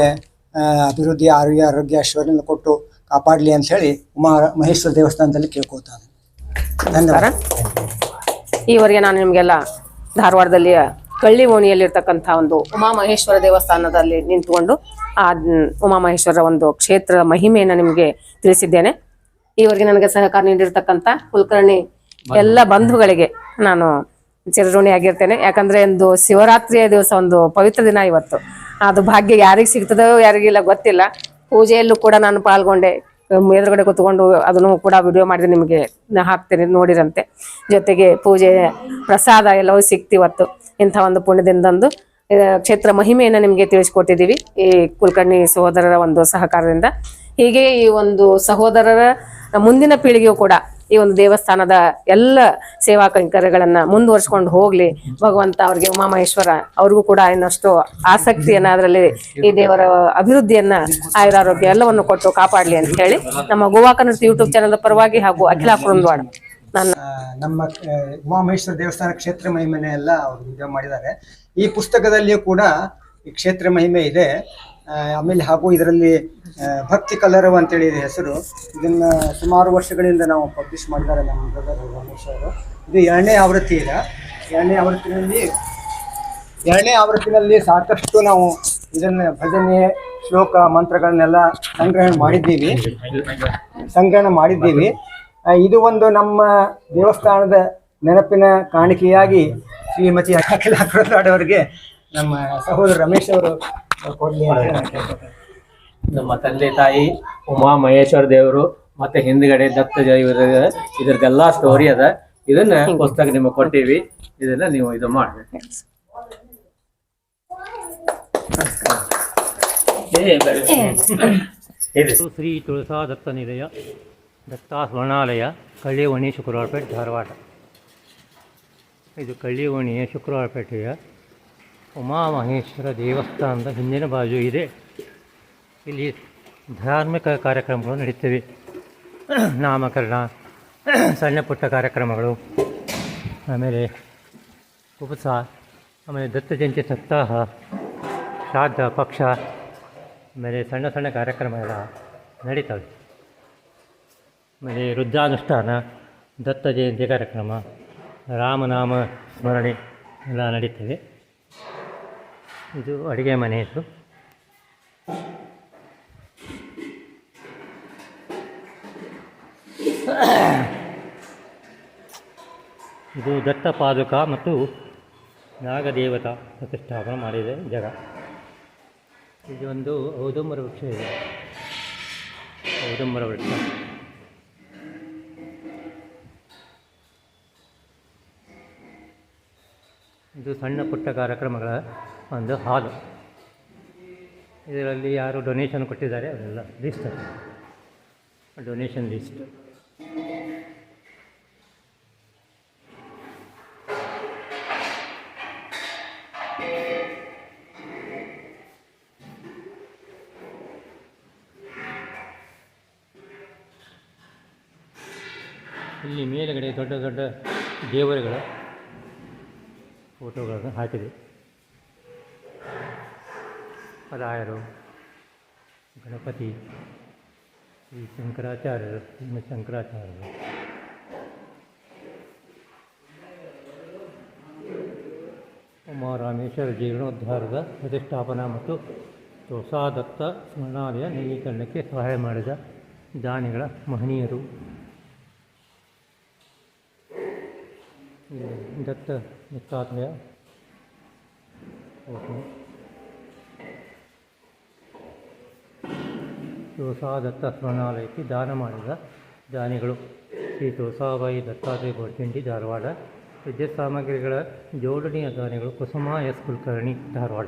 ಅಭಿವೃದ್ಧಿ, ಆರೋಗ್ಯ ಆರೋಗ್ಯ ಐಶ್ವರ್ಯ ಕೊಟ್ಟು ಕಾಪಾಡಲಿ ಅಂತ ಹೇಳಿ ಉಮಾ ಮಹೇಶ್ವರ ದೇವಸ್ಥಾನದಲ್ಲಿ ಕೇಳ್ಕೊತಾನೆ ಧನ್ಯವಾದ. ಈವರೆಗೆ ನಾನು ನಿಮಗೆಲ್ಲ ಧಾರವಾಡದಲ್ಲಿ ಕಳ್ಳಿ ಓಣಿಯಲ್ಲಿರ್ತಕ್ಕಂಥ ಒಂದು ಉಮಾಮಹೇಶ್ವರ ದೇವಸ್ಥಾನದಲ್ಲಿ ನಿಂತುಕೊಂಡು, ಆ ಉಮಾ ಉಮಾಮಹೇಶ್ವರ ಒಂದು ಕ್ಷೇತ್ರ ಮಹಿಮೆಯನ್ನು ನಿಮಗೆ ತಿಳಿಸಿದ್ದೇನೆ. ಈವರೆಗೆ ನನಗೆ ಸಹಕಾರ ನೀಡಿರ್ತಕ್ಕಂಥ ಕುಲಕರ್ಣಿ, ಎಲ್ಲ ಬಂಧುಗಳಿಗೆ ನಾನು ಚಿರಋಣಿ ಆಗಿರ್ತೇನೆ. ಯಾಕಂದ್ರೆ ಒಂದು ಶಿವರಾತ್ರಿಯ ದಿವಸ ಒಂದು ಪವಿತ್ರ ದಿನ ಇವತ್ತು. ಅದು ಭಾಗ್ಯ ಯಾರಿಗೆ ಸಿಗ್ತದೋ ಯಾರಿಗಿಲ್ಲ ಗೊತ್ತಿಲ್ಲ. ಪೂಜೆಯಲ್ಲೂ ಕೂಡ ನಾನು ಪಾಲ್ಗೊಂಡೆ. ಎದುರುಗಡೆ ಕೂತ್ಕೊಂಡು ಅದನ್ನು ಕೂಡ ವಿಡಿಯೋ ಮಾಡಿದ್ರೆ ನಿಮಗೆ ಹಾಕ್ತೇನೆ ಹಾಕ್ತೀನಿ, ನೋಡಿರಂತೆ. ಜೊತೆಗೆ ಪೂಜೆ ಪ್ರಸಾದ ಎಲ್ಲವೂ ಸಿಕ್ತಿವತ್ತು ಇಂಥ ಒಂದು ಪುಣ್ಯದಿಂದಂದು ಕ್ಷೇತ್ರ ಮಹಿಮೆಯನ್ನು ನಿಮಗೆ ತಿಳಿಸ್ಕೊಟ್ಟಿದ್ದೀವಿ ಈ ಕುಲಕರ್ಣಿ ಸಹೋದರರ ಒಂದು ಸಹಕಾರದಿಂದ. ಹೀಗೆ ಈ ಒಂದು ಸಹೋದರರ ಮುಂದಿನ ಪೀಳಿಗೆಯು ಕೂಡ ಈ ಒಂದು ದೇವಸ್ಥಾನದ ಎಲ್ಲ ಸೇವಾ ಕೈಂಕರ್ಯಗಳನ್ನ ಮುಂದುವರ್ಸ್ಕೊಂಡು ಹೋಗ್ಲಿ. ಭಗವಂತ ಅವ್ರಿಗೆ ಉಮಾಮಹೇಶ್ವರ ಅವ್ರಿಗೂ ಕೂಡ ಇನ್ನಷ್ಟು ಆಸಕ್ತಿಯನ್ನ ಅದರಲ್ಲಿ ಈ ದೇವರ ಅಭಿವೃದ್ಧಿಯನ್ನ, ಆಯುರಾರೋಗ್ಯ ಎಲ್ಲವನ್ನು ಕೊಟ್ಟು ಕಾಪಾಡ್ಲಿ ಅಂತ ಹೇಳಿ ನಮ್ಮ ಗೋವಾ ಕನ್ನಡ ಯೂಟ್ಯೂಬ್ ಚಾನಲ್ ಪರವಾಗಿ ಹಾಗೂ ಅಖಿಲ ಕುರುಂದ್ವಾಡ ನನ್ನ ನಮ್ಮ ಉಮಾಮಹೇಶ್ವರ ದೇವಸ್ಥಾನ ಕ್ಷೇತ್ರ ಮಹಿಮೆನೆ ಎಲ್ಲ ಅವರು ಮಾಡಿದ್ದಾರೆ. ಈ ಪುಸ್ತಕದಲ್ಲಿಯೂ ಕೂಡ ಈ ಕ್ಷೇತ್ರ ಮಹಿಮೆ ಇದೆ. ಆಮೇಲೆ ಹಾಗೂ ಇದರಲ್ಲಿ ಭಕ್ತಿ ಕಲರವ ಅಂತೇಳಿ ಹೆಸರು. ಇದನ್ನ ಸುಮಾರು ವರ್ಷಗಳಿಂದ ನಾವು ಪಬ್ಲಿಷ್ ಮಾಡಿದ್ದಾರೆ ನಮ್ಮ ಬ್ರದರ್ ರಮೇಶ್ ಅವರು. ಇದು ಎರಡನೇ ಆವೃತ್ತಿ ಇದೆ. ಎರಡನೇ ಆವೃತ್ತಿನಲ್ಲಿ ಎರಡನೇ ಆವೃತ್ತಿನಲ್ಲಿ ಸಾಕಷ್ಟು ನಾವು ಇದನ್ನ ಭಜನೆ, ಶ್ಲೋಕ, ಮಂತ್ರಗಳನ್ನೆಲ್ಲ ಸಂಗ್ರಹಣೆ ಮಾಡಿದ್ದೀವಿ. ಸಂಗ್ರಹಣ ಮಾಡಿದ್ದೀವಿ. ಇದು ಒಂದು ನಮ್ಮ ದೇವಸ್ಥಾನದ ನೆನಪಿನ ಕಾಣಿಕೆಯಾಗಿ ಶ್ರೀಮತಿ ಅಖಿಲ ಅವರಿಗೆ ನಮ್ಮ ಸಹೋದರ ರಮೇಶ್ ಅವರು ಕೊಡ್ಲಿ ಅಂತ ನಮ್ಮ ತಂದೆ ತಾಯಿ ಉಮಾ ಮಹೇಶ್ವರ ದೇವರು ಮತ್ತೆ ಹಿಂದ್ಗಡೆ ದತ್ತ ಇದ್ರದ್ದೆಲ್ಲ ಸ್ಟೋರಿ ಅದ. ಇದನ್ನ ಪುಸ್ತಕ ನಿಮಗೆ ಕೊಟ್ಟಿವಿ. ಇದನ್ನ ನೀವು ಇದು ಮಾಡಿ. ಶ್ರೀ ತುಳಸಾ ದತ್ತ ನಿಲಯ ದತ್ತಾ ಕಳ್ಳಿ ಓಣಿ ಶುಕ್ರವಾರಪೇಟೆ ಧಾರವಾಡ. ಇದು ಕಳ್ಳಿ ಕಳ್ಳಿವಣಿಯ ಶುಕ್ರವಾರಪೇಟೆಯ ಉಮಾಮಹೇಶ್ವರ ದೇವಸ್ಥಾನದ ಹಿಂದಿನ ಬಾಜು ಇದೆ. ಇಲ್ಲಿ ಧಾರ್ಮಿಕ ಕಾರ್ಯಕ್ರಮಗಳು ನಡೀತವೆ. ನಾಮಕರಣ, ಸಣ್ಣ ಪುಟ್ಟ ಕಾರ್ಯಕ್ರಮಗಳು, ಆಮೇಲೆ ಉಪಸ ಆಮೇಲೆ ದತ್ತ ಜಯಂತಿ ಸಪ್ತಾಹ, ಶ್ರಾದ್ದ ಪಕ್ಷ, ಆಮೇಲೆ ಸಣ್ಣ ಸಣ್ಣ ಕಾರ್ಯಕ್ರಮ ಎಲ್ಲ ನಡೀತವೆ. ಆಮೇಲೆ ರುದ್ರಾನುಷ್ಠಾನ ದತ್ತ ಜಯಂತಿ ಕಾರ್ಯಕ್ರಮ, ರಾಮನಾಮ ಸ್ಮರಣೆ ಎಲ್ಲ ನಡೀತವೆ. ಇದು ಅಡುಗೆ ಮನೆ ಹೆಸರು ಇದು ದತ್ತ ಪಾದುಕ ಮತ್ತು ನಾಗದೇವತಾ ಪ್ರತಿಷ್ಠಾಪನೆ ಮಾಡಿದೆ ಜಾಗ. ಇದೊಂದು ಔದುಂಬರ ವೃಕ್ಷ ಇದೆ. ಔದುಂಬರ ವೃಕ್ಷ. ಇದು ಸಣ್ಣ ಪುಟ್ಟ ಕಾರ್ಯಕ್ರಮಗಳ ಒಂದು ಹಾಲು. ಇದರಲ್ಲಿ ಯಾರು ಡೊನೇಷನ್ ಕೊಟ್ಟಿದ್ದಾರೆ ಅವರೆಲ್ಲ ಲಿಸ್ಟ್ ಡೊನೇಷನ್ ಲಿಸ್ಟ್ ಇಲ್ಲಿ ಮೇಲುಗಡೆ ದೊಡ್ಡ ದೊಡ್ಡ ದೇವರುಗಳ ಫೋಟೋಗಳನ್ನು ಹಾಕಿದೆ. ರಾಯರು ಗಣಪತಿ, ಈ ಶಂಕರಾಚಾರ್ಯರು, ಶ್ರೀಮದ್ ಶಂಕರಾಚಾರ್ಯರು. ಉಮಾರಾಮೇಶ್ವರ ಜೀರ್ಣೋದ್ಧಾರದ ಪ್ರತಿಷ್ಠಾಪನಾ ಮತ್ತು ತುಳಸಾದತ್ತ ಸ್ಮರಣಾಲಯ ನವೀಕರಣಕ್ಕೆ ಸಹಾಯ ಮಾಡಿದ ದಾನಿಗಳ ಮಹನೀಯರು. ದತ್ತ ದತ್ತಾತ್ರೇಯ ಓಕೆ. ತುಳಸಾದತ್ತ ಸ್ಮರಣಾಲಯಕ್ಕೆ ದಾನ ಮಾಡಿದ ದಾನಿಗಳು. ಶ್ರೀ ತುಳಸಾಬಾಯಿ ದತ್ತಾತ್ರೇಯ ಗೋಡ್ಖಿಂಡಿ ಧಾರವಾಡ. ವಿದ್ಯಾ ಸಾಮಗ್ರಿಗಳ ಜೋಡಣೆಯ ದಾನಿಗಳು ಕುಸುಮ, ಎಸ್ ಕುಲಕರ್ಣಿ, ಧಾರವಾಡ.